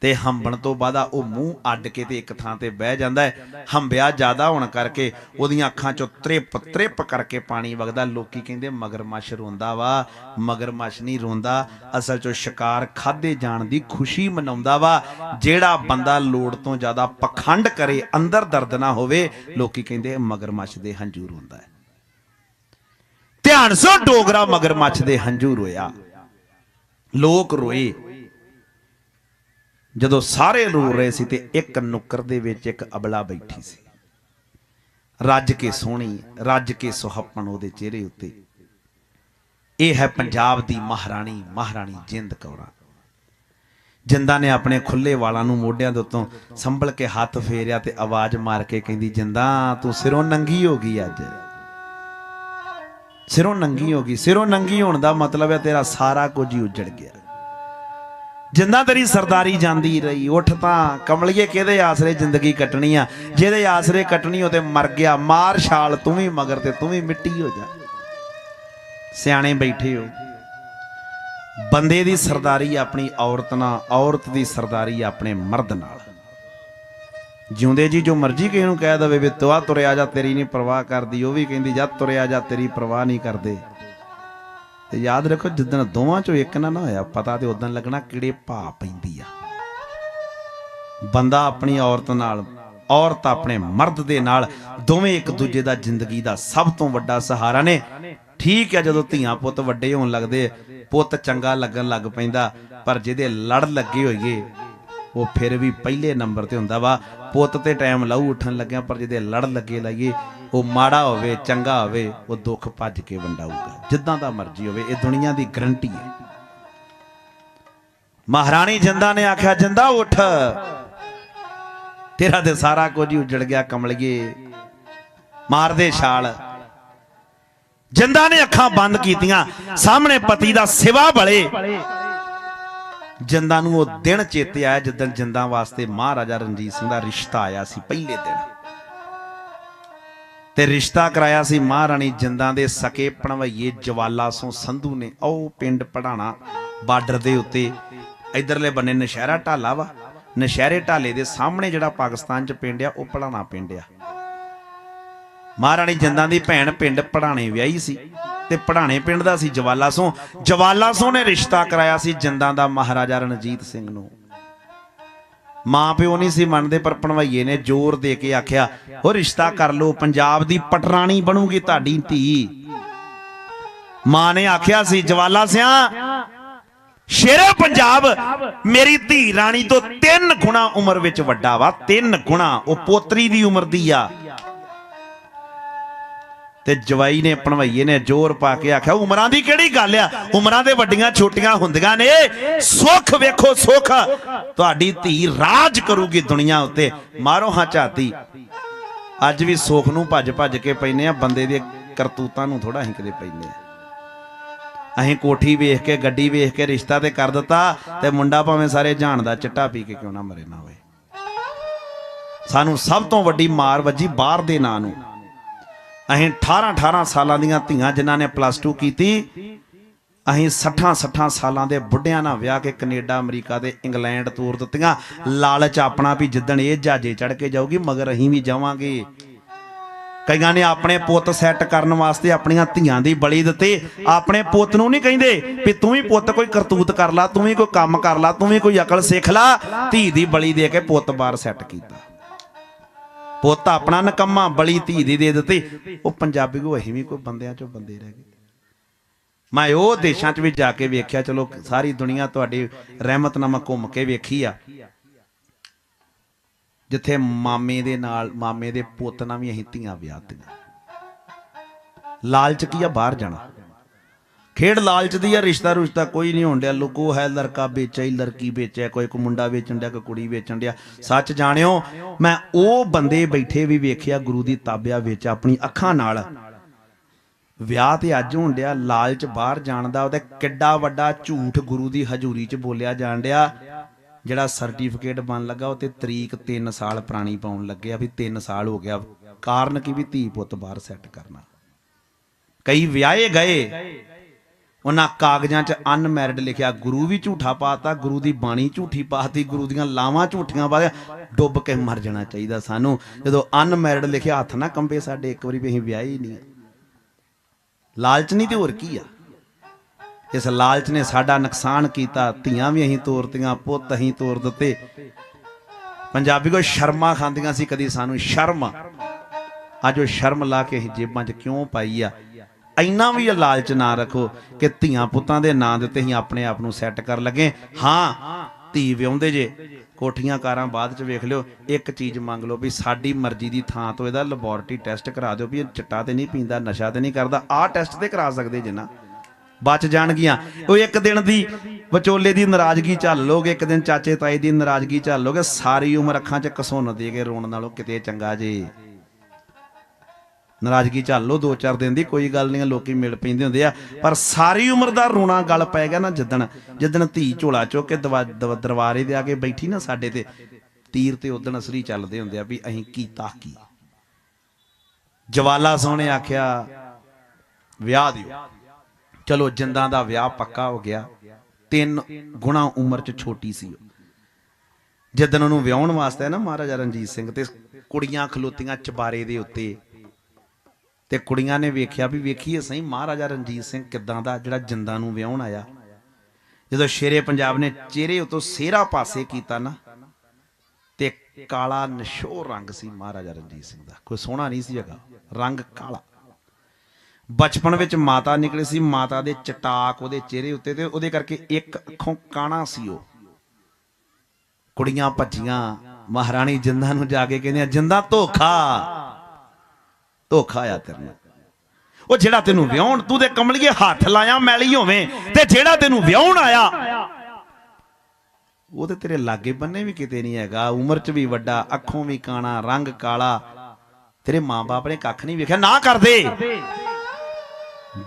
ਤੇ ਹੰਬਣ ਤੋਂ ਬਾਅਦ ਆ ਉਹ ਮੂੰਹ ਅੱਡ ਕੇ ਤੇ ਇੱਕ ਥਾਂ ਤੇ ਬਹਿ ਜਾਂਦਾ ਹੈ। ਹੰਬਿਆ ਜ਼ਿਆਦਾ ਹੋਣ ਕਰਕੇ ਉਹਦੀਆਂ ਅੱਖਾਂ ਚੋਂ ਤ੍ਰਿਪ ਤ੍ਰਿਪ ਕਰਕੇ ਪਾਣੀ ਵਗਦਾ। ਲੋਕੀ ਕਹਿੰਦੇ ਮਗਰਮੱਛ ਰੋਂਦਾ ਵਾ। ਮਗਰਮੱਛ ਨਹੀਂ ਰੋਂਦਾ। ਅਸਲ 'ਚੋਂ ਸ਼ਿਕਾਰ ਖਾਦੇ ਜਾਣ ਦੀ ਖੁਸ਼ੀ ਮਨਾਉਂਦਾ ਵਾ। ਜਿਹੜਾ ਬੰਦਾ ਲੋੜ ਤੋਂ ਜ਼ਿਆਦਾ ਪਖੰਡ ਕਰੇ, ਅੰਦਰ ਦਰਦ ਨਾ ਹੋਵੇ, ਲੋਕੀ ਕਹਿੰਦੇ ਮਗਰਮੱਛ ਦੇ ਹੰਝੂ ਰੋਂਦਾ ਹੈ। ਧਿਆਨ ਸੋ ਡੋਗਰਾ ਮਗਰਮੱਛ ਦੇ ਹੰਝੂ ਰੋਇਆ। ਲੋਕ ਰੋਏ। ਜਦੋਂ ਸਾਰੇ ਰੋ ਰਹੇ ਸੀ ਤੇ ਇੱਕ ਨੁੱਕਰ ਦੇ ਵਿੱਚ ਇੱਕ ਅਬਲਾ ਬੈਠੀ ਸੀ। ਰੱਜ ਕੇ ਸੋਹਣੀ, ਰੱਜ ਕੇ ਸੁਹੱਪਣ ਉਹਦੇ ਚਿਹਰੇ ਉੱਤੇ। ਇਹ ਹੈ ਪੰਜਾਬ ਦੀ ਮਹਾਰਾਣੀ ਮਹਾਰਾਣੀ ਜਿੰਦ ਕੌਰਾਂ। ਜਿੰਦਾ ਨੇ ਆਪਣੇ ਖੁੱਲੇ ਵਾਲਾਂ ਨੂੰ ਮੋਢਿਆਂ ਦੇ ਉੱਤੋਂ ਸੰਭਲ ਕੇ ਹੱਥ ਫੇਰਿਆ ਤੇ ਆਵਾਜ਼ ਮਾਰ ਕੇ ਕਹਿੰਦੀ, ਜਿੰਦਾ ਤੂੰ ਸਿਰੋਂ ਨੰਗੀ ਹੋ ਗਈ ਅੱਜ। ਸਿਰੋਂ ਨੰਗੀ ਹੋ ਗਈ, ਸਿਰੋਂ ਨੰਗੀ ਹੋਣ ਦਾ ਮਤਲਬ ਹੈ ਤੇਰਾ ਸਾਰਾ ਕੁਝ ਹੀ ਉਜੜ ਗਿਆ। ਜਿੰਨਾ ਤੇਰੀ ਸਰਦਾਰੀ ਜਾਂਦੀ ਰਹੀ, ਉੱਠ ਤਾਂ। ਕਮਲੀਏ, ਕਿਹਦੇ ਆਸਰੇ ਜ਼ਿੰਦਗੀ ਕੱਟਣੀ ਆ? ਜਿਹਦੇ ਆਸਰੇ ਕੱਟਣੀ, ਉਹ ਤੇ ਮਰ ਗਿਆ। ਮਾਰ ਛਾਲ ਤੂੰ ਵੀ ਮਗਰ ਤੇ, ਤੂੰ ਵੀ ਮਿੱਟੀ ਹੋ ਜਾ। ਸਿਆਣੇ ਬੈਠੇ ਹੋ। ਬੰਦੇ ਦੀ ਸਰਦਾਰੀ ਆਪਣੀ ਔਰਤ ਨਾਲ, ਔਰਤ ਦੀ ਸਰਦਾਰੀ ਆਪਣੇ ਮਰਦ ਨਾਲ। ਜਿਉਂਦੇ ਜੀ ਜੋ ਮਰਜ਼ੀ ਕਿਸੇ ਨੂੰ ਕਹਿ ਦਵੇ ਵੀ ਤੂੰ ਆ ਤੁਰਿਆ ਜਾ, ਤੇਰੀ ਨਹੀਂ ਪਰਵਾਹ ਕਰਦੀ, ਉਹ ਵੀ ਕਹਿੰਦੀ, ਜਾ ਤੁਰਿਆ ਜਾ, ਤੇਰੀ ਪਰਵਾਹ ਨਹੀਂ ਕਰਦੇ। ਤੇ ਯਾਦ ਰੱਖੋ, ਜਿੱਦਣ ਦੋਵਾਂ ਚੋਂ ਇੱਕ ਨਾ ਨਾ ਹੋਇਆ, ਪਤਾ ਤੇ ਉਦੋਂ ਲੱਗਣਾ ਕਿਹੜੇ ਭਾ ਪੈਂਦੀ ਆ। ਬੰਦਾ ਆਪਣੀ ਔਰਤ ਨਾਲ, ਔਰਤ ਆਪਣੇ ਮਰਦ ਦੇ ਨਾਲ, ਦੋਵੇਂ ਇੱਕ ਦੂਜੇ ਦਾ ਜ਼ਿੰਦਗੀ ਦਾ ਸਭ ਤੋਂ ਵੱਡਾ ਸਹਾਰਾ ਨੇ। ਠੀਕ ਹੈ ਜਦੋਂ ਧੀਆਂ ਪੁੱਤ ਵੱਡੇ ਹੋਣ ਲੱਗਦੇ, ਪੁੱਤ ਚੰਗਾ ਲੱਗਣ ਲੱਗ ਪੈਂਦਾ, ਪਰ ਜਿਹਦੇ ਲੜ ਲੱਗੇ ਹੋਈਏ, ਉਹ ਫਿਰ ਵੀ ਪਹਿਲੇ ਨੰਬਰ ਤੇ ਹੁੰਦਾ ਵਾ। ਪੁੱਤ ਤੇ ਟਾਈਮ ਲਾਊ, ਉੱਠਣ ਲੱਗਿਆ ਪਰ ਜਿਹਦੇ ਲੜ ਲੱਗੇ ਲਾਈਏ, ਉਹ ਮਾੜਾ ਹੋਵੇ, ਚੰਗਾ ਹੋਵੇ, ਉਹ ਦੁੱਖ ਭੱਜ ਕੇ ਵੰਡਾਊਗਾ। ਜਿੱਦਾਂ ਦਾ ਮਰਜ਼ੀ ਹੋਵੇ, ਇਹ ਦੁਨੀਆ ਦੀ ਗਰੰਟੀ ਹੈ। ਮਹਾਰਾਣੀ ਜਿੰਦਾ ਨੇ ਆਖਿਆ, ਜਿੰਦਾ ਉੱਠ। ਤੇਰਾ ਤੇ ਸਾਰਾ ਕੁਝ ਹੀ ਉਜੜ ਗਿਆ ਕਮਲਗੇ ਮਾਰਦੇ ਛਾਲ। ਜਿੰਦਾ ਨੇ ਅੱਖਾਂ ਬੰਦ ਕੀਤੀਆਂ, ਸਾਹਮਣੇ ਪਤੀ ਦਾ ਸਿਵਾ ਬਲੇ। ਜਿੰਦਾਂ ਨੂੰ ਉਹ ਦਿਨ ਚੇਤੇ ਆਇਆ ਜਦੋਂ ਜਿੰਦਾਂ ਵਾਸਤੇ ਮਹਾਰਾਜਾ ਰਣਜੀਤ ਸਿੰਘ ਦਾ ਰਿਸ਼ਤਾ ਆਇਆ ਸੀ ਪਹਿਲੇ ਦਿਨ। ਤੇ ਰਿਸ਼ਤਾ ਕਰਾਇਆ ਸੀ ਮਹਾਰਾਣੀ ਜਿੰਦਾਂ ਦੇ ਸਕੇ ਭਣਵਈਏ ਜਵਾਲਾ ਸੋਂ ਸੰਧੂ ਨੇ। ਉਹ ਪਿੰਡ ਪੜਾਣਾ ਬਾਰਡਰ ਦੇ ਉੱਤੇ ਇਧਰਲੇ ਬੰਨੇ ਨਸ਼ਹਿਰਾ ਢਾਲਾ ਵਾ। ਨਸ਼ਹਿਰੇ ਢਾਲੇ ਦੇ ਸਾਹਮਣੇ ਜਿਹੜਾ ਪਾਕਿਸਤਾਨ ਚ ਪਿੰਡ ਆ, ਉਹ ਪੜਾਣਾ ਪਿੰਡ ਆ। ਮਹਾਰਾਣੀ ਜਿੰਦਾਂ ਦੀ ਭੈਣ ਪਿੰਡ ਪੜਾਣੇ ਵਿਆਹੀ ਸੀ ਤੇ ਪੜਾਣੇ ਪਿੰਡ ਦਾ ਸੀ ਜਵਾਲਾ ਸੋਂ ਜਵਾਲਾ ਸੋਂ ਨੇ ਰਿਸ਼ਤਾ ਕਰਾਇਆ ਸੀ ਜਿੰਦਾਂ ਦਾ ਮਹਾਰਾਜਾ ਰਣਜੀਤ ਸਿੰਘ ਨੂੰ। ਮਾਂ ਪਿਓ ਨਹੀਂ ਸੀ ਮੰਨਦੇ, ਪਰ ਭਣਵਈਏ ਨੇ ਜ਼ੋਰ ਦੇ ਕੇ ਆਖਿਆ ਉਹ ਰਿਸ਼ਤਾ ਕਰ ਲਓ, ਪੰਜਾਬ ਦੀ ਪਟਰਾਣੀ ਬਣੂਗੀ ਤੁਹਾਡੀ ਧੀ। ਮਾਂ ਨੇ ਆਖਿਆ ਸੀ, ਜਵਾਲਾ ਸਿਆ, ਸ਼ੇਰੇ ਪੰਜਾਬ, ਮੇਰੀ ਧੀ ਰਾਣੀ ਤੋਂ ਤਿੰਨ ਗੁਣਾ ਉਮਰ ਵਿੱਚ ਵੱਡਾ ਵਾ, ਤਿੰਨ ਗੁਣਾ, ਉਹ ਪੋਤਰੀ ਦੀ ਉਮਰ ਦੀ ਆ। ਤੇ ਜਵਾਈ ਨੇ ਭਣਵਈਏ ਨੇ ਜ਼ੋਰ ਪਾ ਕੇ ਆਖਿਆ, ਉਮਰਾਂ ਦੀ ਕਿਹੜੀ ਗੱਲ ਆ? ਉਮਰਾਂ ਦੇ ਵੱਡੀਆਂ ਛੋਟੀਆਂ ਹੁੰਦੀਆਂ ਨੇ। ਸੁੱਖ ਵੇਖੋ ਸੁੱਖ। ਤੁਹਾਡੀ ਧੀ ਰਾਜ ਕਰੂਗੀ ਦੁਨੀਆ ਉੱਤੇ। ਮਾਰੋ ਹਾਂ ਝਾਤੀ। ਅੱਜ ਵੀ ਸੁੱਖ ਨੂੰ ਭੱਜ ਭੱਜ ਕੇ ਪੈਨੇ ਆ, ਬੰਦੇ ਦੇ ਕਰਤੂਤਾਂ ਨੂੰ ਥੋੜਾ ਅਸੀਂ ਕਦੇ ਪੈਨੇ ਆ। ਅਸੀਂ ਕੋਠੀ ਵੇਖ ਕੇ, ਗੱਡੀ ਵੇਖ ਕੇ ਰਿਸ਼ਤਾ ਤੇ ਕਰ ਦਿੱਤਾ ਤੇ ਮੁੰਡਾ ਭਾਵੇਂ ਸਾਰੇ ਜਾਣਦਾ ਚਿੱਟਾ ਪੀ ਕੇ ਕਿਉਂ ਨਾ ਮਰੇ ਨਾ ਹੋਵੇ ਸਾਨੂੰ ਸਭ ਤੋਂ ਵੱਡੀ ਮਾਰ ਵੱਜੀ ਬਾਹਰ ਦੇ ਨਾਂ ਨੂੰ। ਅਸੀਂ 18 18 ਸਾਲਾਂ ਦੀਆਂ ਧੀਆਂ ਜਿਨ੍ਹਾਂ ਨੇ ਪਲੱਸ 2 ਕੀਤੀ ਅਸੀਂ 60 60 ਸਾਲਾਂ ਦੇ ਬੁੱਢਿਆਂ ਨਾਲ ਵਿਆਹ ਕੇ ਕੈਨੇਡਾ, ਅਮਰੀਕਾ ਤੇ ਇੰਗਲੈਂਡ ਤੋਰ ਦਿੱਤੀਆਂ। ਲਾਲਚ ਆਪਣਾ ਵੀ ਜਿੱਦਣ ਇਹ ਜਹਾਜੇ ਚੜ ਕੇ ਜਾਊਗੀ, ਮਗਰ ਅਸੀਂ ਵੀ ਜਾਵਾਂਗੇ। ਕਈਆਂ ਨੇ ਆਪਣੇ ਪੁੱਤ ਸੈੱਟ ਕਰਨ ਵਾਸਤੇ ਆਪਣੀਆਂ ਧੀਆਂ ਦੀ ਬਲੀ ਦਿੱਤੀ। ਆਪਣੇ ਪੁੱਤ ਨੂੰ ਨਹੀਂ ਕਹਿੰਦੇ ਵੀ ਤੂੰ ਵੀ ਪੁੱਤ ਕੋਈ ਕਰਤੂਤ ਕਰ ਲਾ, ਤੂੰ ਵੀ ਕੋਈ ਕੰਮ ਕਰ ਲਾ, ਤੂੰ ਵੀ ਕੋਈ ਅਕਲ ਸਿੱਖ ਲਾ। ਧੀ ਦੀ ਬਲੀ ਦੇ ਕੇ ਪੁੱਤ ਬਾਹਰ ਸੈੱਟ ਕੀਤਾ। ਪੁੱਤ ਆਪਣਾ ਨਕੰਮਾ ਬਲੀ ਧੀ ਦੀ ਦੇ ਦਿੱਤੀ। ਉਹ ਪੰਜਾਬੀ ਕੋ ਅਸੀਂ ਵੀ ਕੋਈ ਬੰਦਿਆਂ ਚੋਂ ਬੰਦੇ ਰਹਿ ਗਏ। ਮੈਂ ਉਹ ਦੇਸ਼ਾਂ 'ਚ ਵੀ ਜਾ ਕੇ ਵੇਖਿਆ, ਚਲੋ ਸਾਰੀ ਦੁਨੀਆ ਤੁਹਾਡੀ ਰਹਿਮਤ ਨਾਲ ਮੈਂ ਘੁੰਮ ਕੇ ਵੇਖੀ ਆ। ਜਿੱਥੇ ਮਾਮੇ ਦੇ ਨਾਲ, ਮਾਮੇ ਦੇ ਪੁੱਤ ਨਾਲ ਵੀ ਅਸੀਂ ਧੀਆਂ ਵਿਆਹਤੀਆਂ ਲਾਲਚ ਕੀ ਆ ਬਾਹਰ ਜਾਣਾ? ਖੇਡ ਲਾਲਚ ਦੀ ਆ, ਰਿਸ਼ਤਾ ਰੁਸ਼ਤਾ ਕੋਈ ਨਹੀਂ ਡਿਆ। ਲੁਕੋ ਹੈ, ਲੜਕਾ ਵੇਚਿਆ ਹੀ ਲੜਕੀ ਵੇਚਿਆ, ਕੋਈ ਕੋ ਮੁੰਡਾ ਵੇਚਣ ਡਿਆ, ਕੋਈ ਕੁੜੀ ਵੇਚਣ ਡਿਆ। ਸੱਚ ਜਾਣਿਓ, ਮੈਂ ਉਹ ਬੰਦੇ ਬੈਠੇ ਵੀ ਵੇਖਿਆ, ਗੁਰੂ ਦੀ ਤਾਬਿਆ ਵਿੱਚ ਆਪਣੀ ਅੱਖਾਂ ਨਾਲ। ਵਿਆਹ ਤੇ ਅੱਜ ਹੋਣ ਡਿਆ, ਲਾਲਚ ਬਾਹਰ ਜਾਣ ਦਾ, ਉਹਦਾ ਕਿੱਡਾ ਵੱਡਾ ਝੂਠ ਗੁਰੂ ਦੀ ਹਜ਼ੂਰੀ 'ਚ ਬੋਲਿਆ ਜਾਣ ਡਿਆ। ਜਿਹੜਾ ਸਰਟੀਫਿਕੇਟ ਬਣ ਲੱਗਾ, ਉਹ ਤੇ ਤਰੀਕ 3 ਸਾਲ ਪੁਰਾਣੀ ਪਾਉਣ ਲੱਗਿਆ ਵੀ 3 ਸਾਲ ਹੋ ਗਿਆ। ਕਾਰਨ ਕੀ ਵੀ ਧੀ ਪੁੱਤ ਬਾਹਰ ਸੈੱਟ ਕਰਨਾ। ਕਈ ਵਿਆਹੇ ਗਏ ਉਹਨਾਂ ਕਾਗਜ਼ਾਂ 'ਚ ਅਨਮੈਰਿਡ ਲਿਖਿਆ, ਗੁਰੂ ਵੀ ਝੂਠਾ ਪਾਤਾ, ਗੁਰੂ ਦੀ ਬਾਣੀ ਝੂਠੀ ਪਾਤੀ, ਗੁਰੂ ਦੀਆਂ ਲਾਵਾਂ ਝੂਠੀਆਂ ਪਾ ਡੁੱਬ ਕੇ ਮਰ ਜਾਣਾ ਚਾਹੀਦਾ ਸਾਨੂੰ। ਜਦੋਂ ਅਨਮੈਰਿਡ ਲਿਖਿਆ, ਹੱਥ ਨਾ ਕੰਬੇ ਸਾਡੇ, ਇੱਕ ਵਾਰੀ ਵੀ ਅਸੀਂ ਵਿਆਹੇ ਹੀ ਨਹੀਂ। ਲਾਲਚ ਨਹੀਂ ਤੇ ਹੋਰ ਕੀ ਆ? ਇਸ ਲਾਲਚ ਨੇ ਸਾਡਾ ਨੁਕਸਾਨ ਕੀਤਾ, ਧੀਆਂ ਵੀ ਅਸੀਂ ਤੋਰਤੀਆਂ, ਪੁੱਤ ਅਸੀਂ ਤੋਰ ਦਿੱਤੇ। ਪੰਜਾਬੀ ਕੋ ਸ਼ਰਮਾ ਖਾਂਦੀਆਂ ਸੀ, ਕਦੀ ਸਾਨੂੰ ਸ਼ਰਮ ਅੱਜ ਉਹ ਸ਼ਰਮ ਲਾ ਕੇ ਅਸੀਂ ਜੇਬਾਂ 'ਚ ਕਿਉਂ ਪਾਈ ਆ? ਇੰਨਾ ਵੀ ਲਾਲਚ ਨਾ ਰੱਖੋ ਕਿ ਧੀਆਂ ਪੁੱਤਾਂ ਦੇ ਨਾਂ ਦੇ ਉੱਤੇ ਅਸੀਂ ਆਪਣੇ ਆਪ ਨੂੰ ਸੈੱਟ ਕਰ ਲੱਗੇ। ਹਾਂ, ਧੀ ਵਿਆਉਂਦੇ ਜੇ, ਕੋਠੀਆਂ ਕਾਰਾਂ ਬਾਅਦ ਚ ਵੇਖ ਲਿਓ, ਇੱਕ ਚੀਜ਼ ਮੰਗ ਲਓ ਵੀ ਸਾਡੀ ਮਰਜ਼ੀ ਦੀ ਥਾਂ ਤੋਂ ਇਹਦਾ ਲੈਬੋਰਟਰੀ ਟੈਸਟ ਕਰਾ ਦਿਓ ਵੀ ਇਹ ਚਿੱਟਾ ਤੇ ਨਹੀਂ ਪੀਂਦਾ, ਨਸ਼ਾ ਤੇ ਨਹੀਂ ਕਰਦਾ, ਆਹ ਟੈਸਟ ਤੇ ਕਰਾ ਸਕਦੇ ਜੇ ਨਾ। ਬਚ ਜਾਣਗੀਆਂ। ਉਹ ਇੱਕ ਦਿਨ ਦੀ ਵਿਚੋਲੇ ਦੀ ਨਾਰਾਜ਼ਗੀ ਝੱਲ ਲੋਗੇ, ਇੱਕ ਦਿਨ ਚਾਚੇ ਤਾਏ ਦੀ ਨਾਰਾਜ਼ਗੀ ਝੱਲ ਲੋਗੇ, ਸਾਰੀ ਉਮਰ ਅੱਖਾਂ 'ਚ ਕਸੁੰਨ ਦੇ ਕੇ ਰੋਣ ਨਾਲੋਂ ਕਿਤੇ ਚੰਗਾ ਜੇ। ਨਾਰਾਜ਼ਗੀ ਝੱਲ ਲੋ ਦੋ ਚਾਰ ਦਿਨ ਦੀ ਕੋਈ ਗੱਲ ਨਹੀਂ ਲੋਕੀ ਮਿਲ ਪੈਂਦੇ ਹੁੰਦੇ ਆ। ਪਰ ਸਾਰੀ ਉਮਰ ਦਾ ਰੋਣਾ ਗਲ ਪੈ ਗਿਆ ਨਾ ਜਿੱਦਣ ਜਿੱਦਣ ਧੀ ਝੋਲਾ ਚੁੱਕ ਕੇ ਦਵਾ- ਦਰਬਾਰੇ ਦੇ ਆ ਕੇ ਬੈਠੀ ਨਾ ਸਾਡੇ ਤੇ, ਤੀਰ ਤੇ ਉਦਣ ਅਸਰੀ ਚੱਲਦੇ ਹੁੰਦੇ ਆ ਵੀ ਅਸੀਂ ਕੀਤਾ ਕੀ। ਜਵਾਲਾ ਸੋਹਣੇ ਆਖਿਆ, ਵਿਆਹ ਦਿਓ। ਚਲੋ ਜਿੰਦਾਂ ਦਾ ਵਿਆਹ ਪੱਕਾ ਹੋ ਗਿਆ, ਤਿੰਨ ਗੁਣਾ ਉਮਰ ਚ ਛੋਟੀ ਸੀ ਉਹ। ਜਿੱਦਣ ਉਹਨੂੰ ਵਿਆਹਣ ਵਾਸਤੇ ਨਾ ਮਹਾਰਾਜਾ ਰਣਜੀਤ ਸਿੰਘ ਤੇ ਕੁੜੀਆਂ ਖਲੋਤੀਆਂ ਚਬਾਰੇ ਦੇ ਉੱਤੇ ਤੇ ਕੁੜੀਆਂ ਨੇ ਵੇਖਿਆ ਵੀ ਵੇਖੀਏ ਸਹੀ, ਮਹਾਰਾਜਾ ਰਣਜੀਤ ਸਿੰਘ ਕਿੱਦਾਂ ਦਾ ਜਿਹੜਾ ਜਿੰਦਾ ਨੂੰ ਵਿਆਹਣ ਆਇਆ। ਜਦੋਂ ਸ਼ੇਰੇ ਪੰਜਾਬ ਨੇ ਚਿਹਰੇ ਉਤੋਂ ਸਿਹਰਾ ਪਾਸੇ ਕੀਤਾ ਨਾ, ਤੇ ਕਾਲਾ ਨਸ਼ੋਰ ਰੰਗ ਸੀ ਮਹਾਰਾਜਾ ਰਣਜੀਤ ਸਿੰਘ ਦਾ। ਕੋਈ ਸੋਹਣਾ ਨਹੀਂ ਸੀ ਹੈਗਾ, ਰੰਗ ਕਾਲਾ। ਬਚਪਨ ਵਿੱਚ ਮਾਤਾ ਨਿਕਲੀ ਸੀ, ਮਾਤਾ ਦੇ ਚਟਾਕ ਉਹਦੇ ਚਿਹਰੇ ਉੱਤੇ ਤੇ ਉਹਦੇ ਕਰਕੇ ਇੱਕ ਅੱਖੋਂ ਕਾਣਾ ਸੀ ਉਹ। ਕੁੜੀਆਂ ਭੱਜੀਆਂ, ਮਹਾਰਾਣੀ ਜਿੰਦਾ ਨੂੰ ਜਾ ਕੇ ਕਹਿੰਦੀਆਂ, ਜਿੰਦਾ ਧੋਖਾ ਧੋਖਾ ਆ ਤੇਰੇ ਨਾਲ। ਉਹ ਜਿਹੜਾ ਤੈਨੂੰ ਵਿਆਹਣ, ਤੂੰ ਤੇ ਕਮਲੀਏ ਹੱਥ ਲਾਇਆ ਮੈਲੀ ਹੋਵੇਂ। ਤੇ ਜਿਹੜਾ ਤੈਨੂੰ ਵਿਆਹਣ ਆਇਆ, ਉਹ ਤੇ ਤੇਰੇ ਲਾਗੇ ਬੰਨੇ ਵੀ ਕਿਤੇ ਨਹੀਂ ਹੈਗਾ। ਉਮਰ 'ਚ ਵੀ ਵੱਡਾ, ਅੱਖੋਂ ਵੀ ਕਾਣਾ, ਰੰਗ ਕਾਲਾ। ਤੇਰੇ ਮਾਂ-ਬਾਪ ਨੇ ਕੱਖ ਨਹੀਂ ਵੇਖਿਆ, ਨਾ ਕਰਦੇ।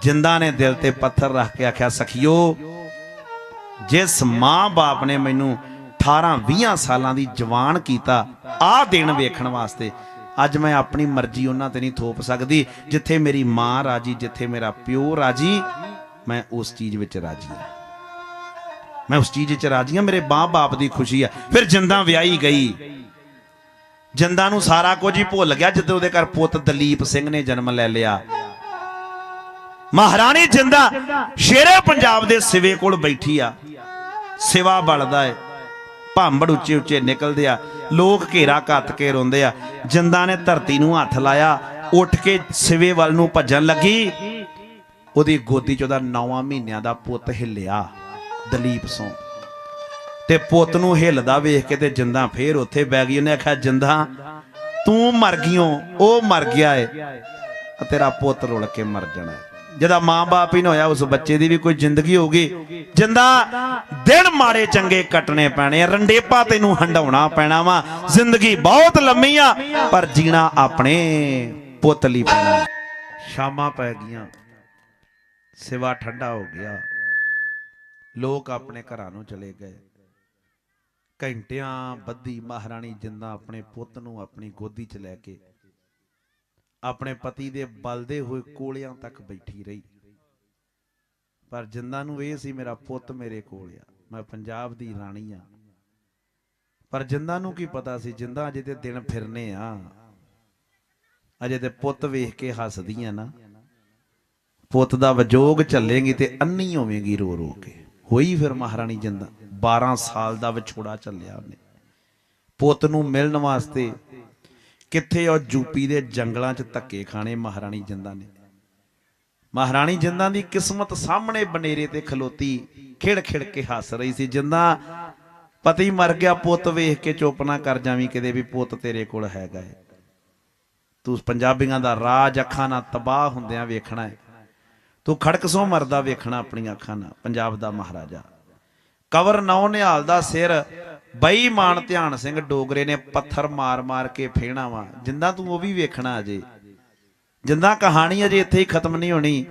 ਜਿੰਦਾ ਨੇ ਦਿਲ ਤੇ ਪੱਥਰ ਰੱਖ ਕੇ ਆਖਿਆ, ਸਖੀਓ, ਜਿਸ ਮਾਂ-ਬਾਪ ਨੇ ਮੈਨੂੰ 18-20 ਸਾਲਾਂ ਦੀ ਜਵਾਨ ਕੀਤਾ, ਆਹ ਦਿਨ ਵੇਖਣ ਵਾਸਤੇ ਅੱਜ ਮੈਂ ਆਪਣੀ ਮਰਜ਼ੀ ਉਹਨਾਂ ਤੇ ਨਹੀਂ ਥੋਪ ਸਕਦੀ। ਜਿੱਥੇ ਮੇਰੀ ਮਾਂ ਰਾਜੀ, ਜਿੱਥੇ ਮੇਰਾ ਪਿਓ ਰਾਜੀ, ਮੈਂ ਉਸ ਚੀਜ਼ ਵਿੱਚ ਰਾਜੀ ਹਾਂ। ਮੈਂ ਉਸ ਚੀਜ਼ ਵਿੱਚ ਰਾਜੀ ਹਾਂ, ਮੇਰੇ ਮਾਂ-ਬਾਪ ਦੀ ਖੁਸ਼ੀ ਆ ਫਿਰ ਜਿੰਦਾ ਵਿਆਹੀ ਗਈ। ਜਿੰਦਾ ਨੂੰ ਸਾਰਾ ਕੁਝ ਹੀ ਭੁੱਲ ਗਿਆ ਜਦੋਂ ਉਹਦੇ ਘਰ ਪੁੱਤ ਦਲੀਪ ਸਿੰਘ ਨੇ ਜਨਮ ਲੈ ਲਿਆ। ਮਹਾਰਾਣੀ ਜਿੰਦਾ ਸ਼ੇਰੇ ਪੰਜਾਬ ਦੇ ਸਿਵੇ ਕੋਲ ਬੈਠੀ ਆ। ਸਿਵਾ ਬਲਦਾ ਏ। ਭਾਂਬੜ ਉੱਚੇ ਉੱਚੇ ਨਿਕਲਦੇ ਆ। ਲੋਕ ਘੇਰਾ ਕੱਤ ਕੇ ਰੋਂਦੇ ਆ। ਜਿੰਦਾ ਨੇ ਧਰਤੀ ਨੂੰ ਹੱਥ ਲਾਇਆ, ਉੱਠ ਕੇ ਸਿਵੇ ਵੱਲ ਨੂੰ ਭੱਜਣ ਲੱਗੀ। ਉਹਦੀ ਗੋਦੀ 'ਚ ਉਹਦਾ 9 ਮਹੀਨਿਆਂ ਦਾ ਪੁੱਤ ਹਿੱਲਿਆ, ਦਲੀਪ ਸੋਂ। ਤੇ ਪੁੱਤ ਨੂੰ ਹਿੱਲਦਾ ਵੇਖ ਕੇ ਤੇ ਜਿੰਦਾ ਫੇਰ ਉੱਥੇ ਬੈ ਗਈ। ਉਹਨੇ ਆਖਿਆ, ਜਿੰਦਾ, ਤੂੰ ਮਰ ਗਿਓ ਉਹ ਮਰ ਗਿਆ ਏ। ਤੇਰਾ ਪੁੱਤ ਰੁਲ ਕੇ ਮਰ ਜਾਣਾ ਜਿਹਦਾ ਮਾਂ-ਬਾਪ ਹੀ ਨਾ ਹੋਇਆ, ਉਸ ਬੱਚੇ ਦੀ ਵੀ ਕੋਈ ਜ਼ਿੰਦਗੀ ਹੋਊਗੀ। ਜਿੰਦਾ ਦਿਨ ਮਾੜੇ ਚੰਗੇ ਕੱਟਣੇ ਪੈਣੇ ਰੰਡੇਪਾ ਤੈਨੂੰ ਹੰਡਾਉਣਾ ਪੈਣਾ ਵਾ। ਜ਼ਿੰਦਗੀ ਬਹੁਤ ਲੰਮੀ ਆ, ਪਰ ਜੀਣਾ ਆਪਣੇ ਪੁੱਤ ਲਈ ਪੈਣਾ। ਸ਼ਾਮਾਂ ਪੈ ਗਈਆਂ, ਸਿਵਾ ਠੰਡਾ ਹੋ ਗਿਆ। ਲੋਕ ਆਪਣੇ ਘਰਾਂ ਨੂੰ ਚਲੇ ਗਏ। ਘੰਟਿਆਂ ਬੱਦੀ ਮਹਾਰਾਣੀ ਜਿੰਦਾ ਆਪਣੇ ਪੁੱਤ ਨੂੰ ਆਪਣੀ ਗੋਦੀ 'ਚ ਲੈ ਕੇ ਆਪਣੇ ਪਤੀ ਦੇ ਬਲਦੇ ਹੋਏ ਕੋਲਿਆਂ ਤੱਕ ਬੈਠੀ ਰਹੀ। ਪਰ ਜਿੰਦਾ ਨੂੰ ਇਹ ਸੀ, ਮੇਰਾ ਪੁੱਤ ਮੇਰੇ ਕੋਲ ਆ। ਮੈਂ ਪੰਜਾਬ ਦੀ ਰਾਣੀ ਆ। ਪਰ ਜਿੰਦਾ ਨੂੰ ਕੀ ਪਤਾ ਸੀ, ਜਿੰਦਾ ਅਜੇ ਤੇ ਦਿਨ ਫਿਰਨੇ ਆ, ਅਜੇ ਤੇ ਪੁੱਤ ਵੇਖ ਕੇ ਹੱਸਦੀਆਂ ਨਾ। ਪੁੱਤ ਦਾ ਵਜੋਗ ਚੱਲੇਗੀ ਤੇ ਅੰਨੀ ਹੋਵੇਗੀ ਰੋ ਰੋ ਕੇ। ਹੋਈ ਫਿਰ ਮਹਾਰਾਣੀ ਜਿੰਦਾ। 12 ਸਾਲ ਦਾ ਵਿਛੋੜਾ ਚੱਲਿਆ ਉਹਨੇ। ਪੁੱਤ ਨੂੰ ਮਿਲਣ ਵਾਸਤੇ ਕਿੱਥੇ ਉਹ ਯੂਪੀ ਦੇ ਜੰਗਲਾਂ 'ਚ ਧੱਕੇ ਖਾਣੇ ਮਹਾਰਾਣੀ ਜਿੰਦਾਂ ਨੇ? ਮਹਾਰਾਣੀ ਜਿੰਦਾਂ ਦੀ ਕਿਸਮਤ ਸਾਹਮਣੇ ਬਨੇਰੇ ਤੇ ਖਲੋਤੀ, ਖਿੜ ਖਿੜ ਕੇ ਹੱਸ ਰਹੀ ਸੀ। ਜਿੰਦਾ ਪਤੀ ਮਰ ਗਿਆ, ਪੁੱਤ ਵੇਖ ਕੇ ਚੁੱਪ ਨਾ ਕਰ ਜਾਵੀਂ, ਕਿਤੇ ਵੀ ਪੁੱਤ ਤੇਰੇ ਕੋਲ ਹੈਗਾ ਏ। ਤੂੰ ਪੰਜਾਬੀਆਂ ਦਾ ਰਾਜ ਅੱਖਾਂ ਨਾਲ ਤਬਾਹ ਹੁੰਦਿਆਂ ਵੇਖਣਾ ਹੈ ਤੂੰ ਖੜਕ ਸੋ ਮਰਦਾ ਵੇਖਣਾ ਆਪਣੀਆਂ ਅੱਖਾਂ ਨਾਲ, ਪੰਜਾਬ ਦਾ ਮਹਾਰਾਜਾ। ਕਵਰ ਨੌ ਨਿਹਾਲ ਦਾ ਸਿਰ ਬੇਈਮਾਨ ਧਿਆਨ ਸਿੰਘ ਡੋਗਰੇ ਨੇ ਪੱਥਰ ਮਾਰ-ਮਾਰ ਕੇ ਫੇਣਾ ਵਾ। ਜਿੰਦਾ ਤੂੰ ਉਹ ਵੀ ਵੇਖਣਾ ਅਜੇ। ਜਿੰਦਾ ਕਹਾਣੀ ਅਜੇ ਇੱਥੇ ਹੀ ਖਤਮ ਨਹੀਂ ਹੋਣੀ।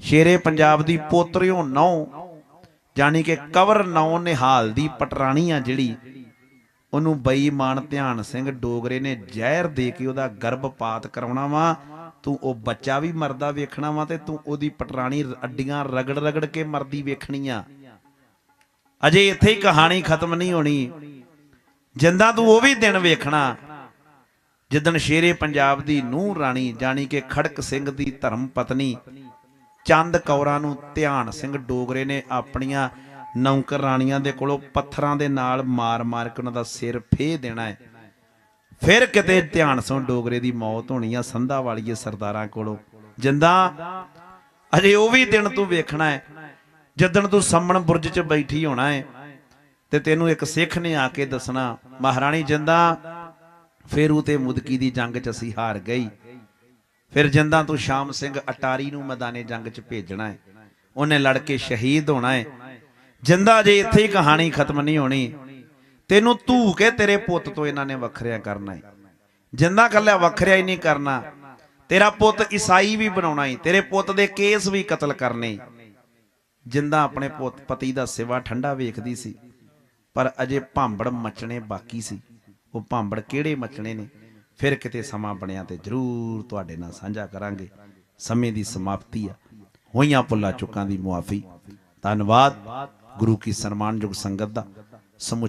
ਸ਼ੇਰੇ ਪੰਜਾਬ ਦੀ ਪੋਤਰਿਓ ਨੌ ਜਾਨੀ ਕਿ ਕਵਰ ਨੌ ਨਿਹਾਲ ਦੀ ਪਟਰਾਣੀ ਆ ਜਿਹੜੀ। ਉਹਨੂੰ ਬੇਈਮਾਨ ਧਿਆਨ ਸਿੰਘ ਡੋਗਰੇ ਨੇ ਜ਼ਹਿਰ ਦੇ ਕੇ ਉਹਦਾ ਗਰਭਪਾਤ ਕਰਾਉਣਾ ਵਾ। ਤੂੰ ਉਹ ਬੱਚਾ ਵੀ ਮਰਦਾ ਵੇਖਣਾ ਵਾ ਤੇ ਤੂੰ ਉਹਦੀ ਪਟਰਾਣੀ ਅੱਡੀਆਂ ਰਗੜ ਰਗੜ ਕੇ ਮਰਦੀ ਵੇਖਣੀ ਆ। ਅਜੇ ਇੱਥੇ ਹੀ ਕਹਾਣੀ ਖਤਮ ਨਹੀਂ ਹੋਣੀ। ਜਿੰਦਾ ਤੂੰ ਉਹ ਵੀ ਦਿਨ ਵੇਖਣਾ, ਜਿੱਦਣ ਸ਼ੇਰੇ ਪੰਜਾਬ ਦੀ ਨੂੰਹ ਰਾਣੀ ਜਾਣੀ ਕਿ ਖੜਕ ਸਿੰਘ ਦੀ ਧਰਮ ਪਤਨੀ ਚੰਦ ਕੌਰਾਂ ਨੂੰ ਧਿਆਨ ਸਿੰਘ ਡੋਗਰੇ ਨੇ ਆਪਣੀਆਂ ਨੌਕਰ ਰਾਣੀਆਂ ਦੇ ਕੋਲੋਂ ਪੱਥਰਾਂ ਦੇ ਨਾਲ ਮਾਰ-ਮਾਰ ਕੇ ਉਹਨਾਂ ਦਾ ਸਿਰ ਫੇਹ ਦੇਣਾ ਹੈ। ਫਿਰ ਕਿਤੇ ਧਿਆਨ ਸਿੰਘ ਡੋਗਰੇ ਦੀ ਮੌਤ ਹੋਣੀ ਆ ਸੰਧਾ ਵਾਲੀਏ ਸਰਦਾਰਾਂ ਕੋਲੋਂ। ਜਿੰਦਾ ਅਜੇ ਉਹ ਵੀ ਦਿਨ ਤੂੰ ਵੇਖਣਾ ਹੈ। ਜਦੋਂ ਤੂੰ ਸਾਹਮਣ ਬੁਰਜ 'ਚ ਬੈਠੀ ਹੋਣਾ ਏ, ਤੇ ਤੈਨੂੰ ਇੱਕ ਸਿੱਖ ਨੇ ਆ ਕੇ ਦੱਸਣਾ, ਮਹਾਰਾਣੀ ਜਿੰਦਾ, ਫੇਰੂ ਤੇ ਮੁਦਕੀ ਦੀ ਜੰਗ 'ਚ ਅਸੀਂ ਹਾਰ ਗਈ। ਫਿਰ ਜਿੰਦਾ ਤੂੰ ਸ਼ਾਮ ਸਿੰਘ ਅਟਾਰੀ ਨੂੰ ਮੈਦਾਨੇ ਜੰਗ 'ਚ ਭੇਜਣਾ ਹੈ ਉਹਨੇ ਲੜ ਕੇ ਸ਼ਹੀਦ ਹੋਣਾ ਏ। ਜਿੰਦਾ ਜੇ ਇੱਥੇ ਹੀ ਕਹਾਣੀ ਖਤਮ ਨਹੀਂ ਹੋਣੀ, ਤੈਨੂੰ ਧੂ ਕੇ ਤੇਰੇ ਪੁੱਤ ਤੋਂ ਇਹਨਾਂ ਨੇ ਵੱਖਰਿਆ ਕਰਨਾ ਏ। ਜਿੰਦਾ ਕੱਲਿਆ ਵੱਖਰਿਆ ਹੀ ਨਹੀਂ ਕਰਨਾ, ਤੇਰਾ ਪੁੱਤ ਈਸਾਈ ਵੀ ਬਣਾਉਣਾ ਏ, ਤੇਰੇ ਪੁੱਤ ਦੇ ਕੇਸ ਵੀ ਕਤਲ ਕਰਨੇ ਜਿੰਦਾ ਆਪਣੇ ਪੁੱਤ ਪਤੀ ਦਾ ਸਿਵਾ ਠੰਡਾ ਵੇਖਦੀ ਸੀ। ਪਰ ਅਜੇ ਭਾਂਬੜ ਮਚਣੇ ਬਾਕੀ ਸੀ। ਉਹ ਭਾਂਬੜ ਕਿਹੜੇ ਮਚਣੇ ਨੇ? ਫਿਰ ਕਿਤੇ ਸਮਾਂ ਬਣਿਆ ਤੇ ਜ਼ਰੂਰ ਤੁਹਾਡੇ ਨਾਲ ਸਾਂਝਾ ਕਰਾਂਗੇ। ਸਮੇਂ ਦੀ ਸਮਾਪਤੀ ਆ। ਹੋਈਆਂ ਪੁੱਲਾ ਚੁੱਕਾਂ ਦੀ ਮੁਆਫੀ। ਧੰਨਵਾਦ। ਗੁਰੂ ਕੀ ਸਨਮਾਨਯੋਗ ਸੰਗਤ ਦਾ ਸਮੁੱਚਾ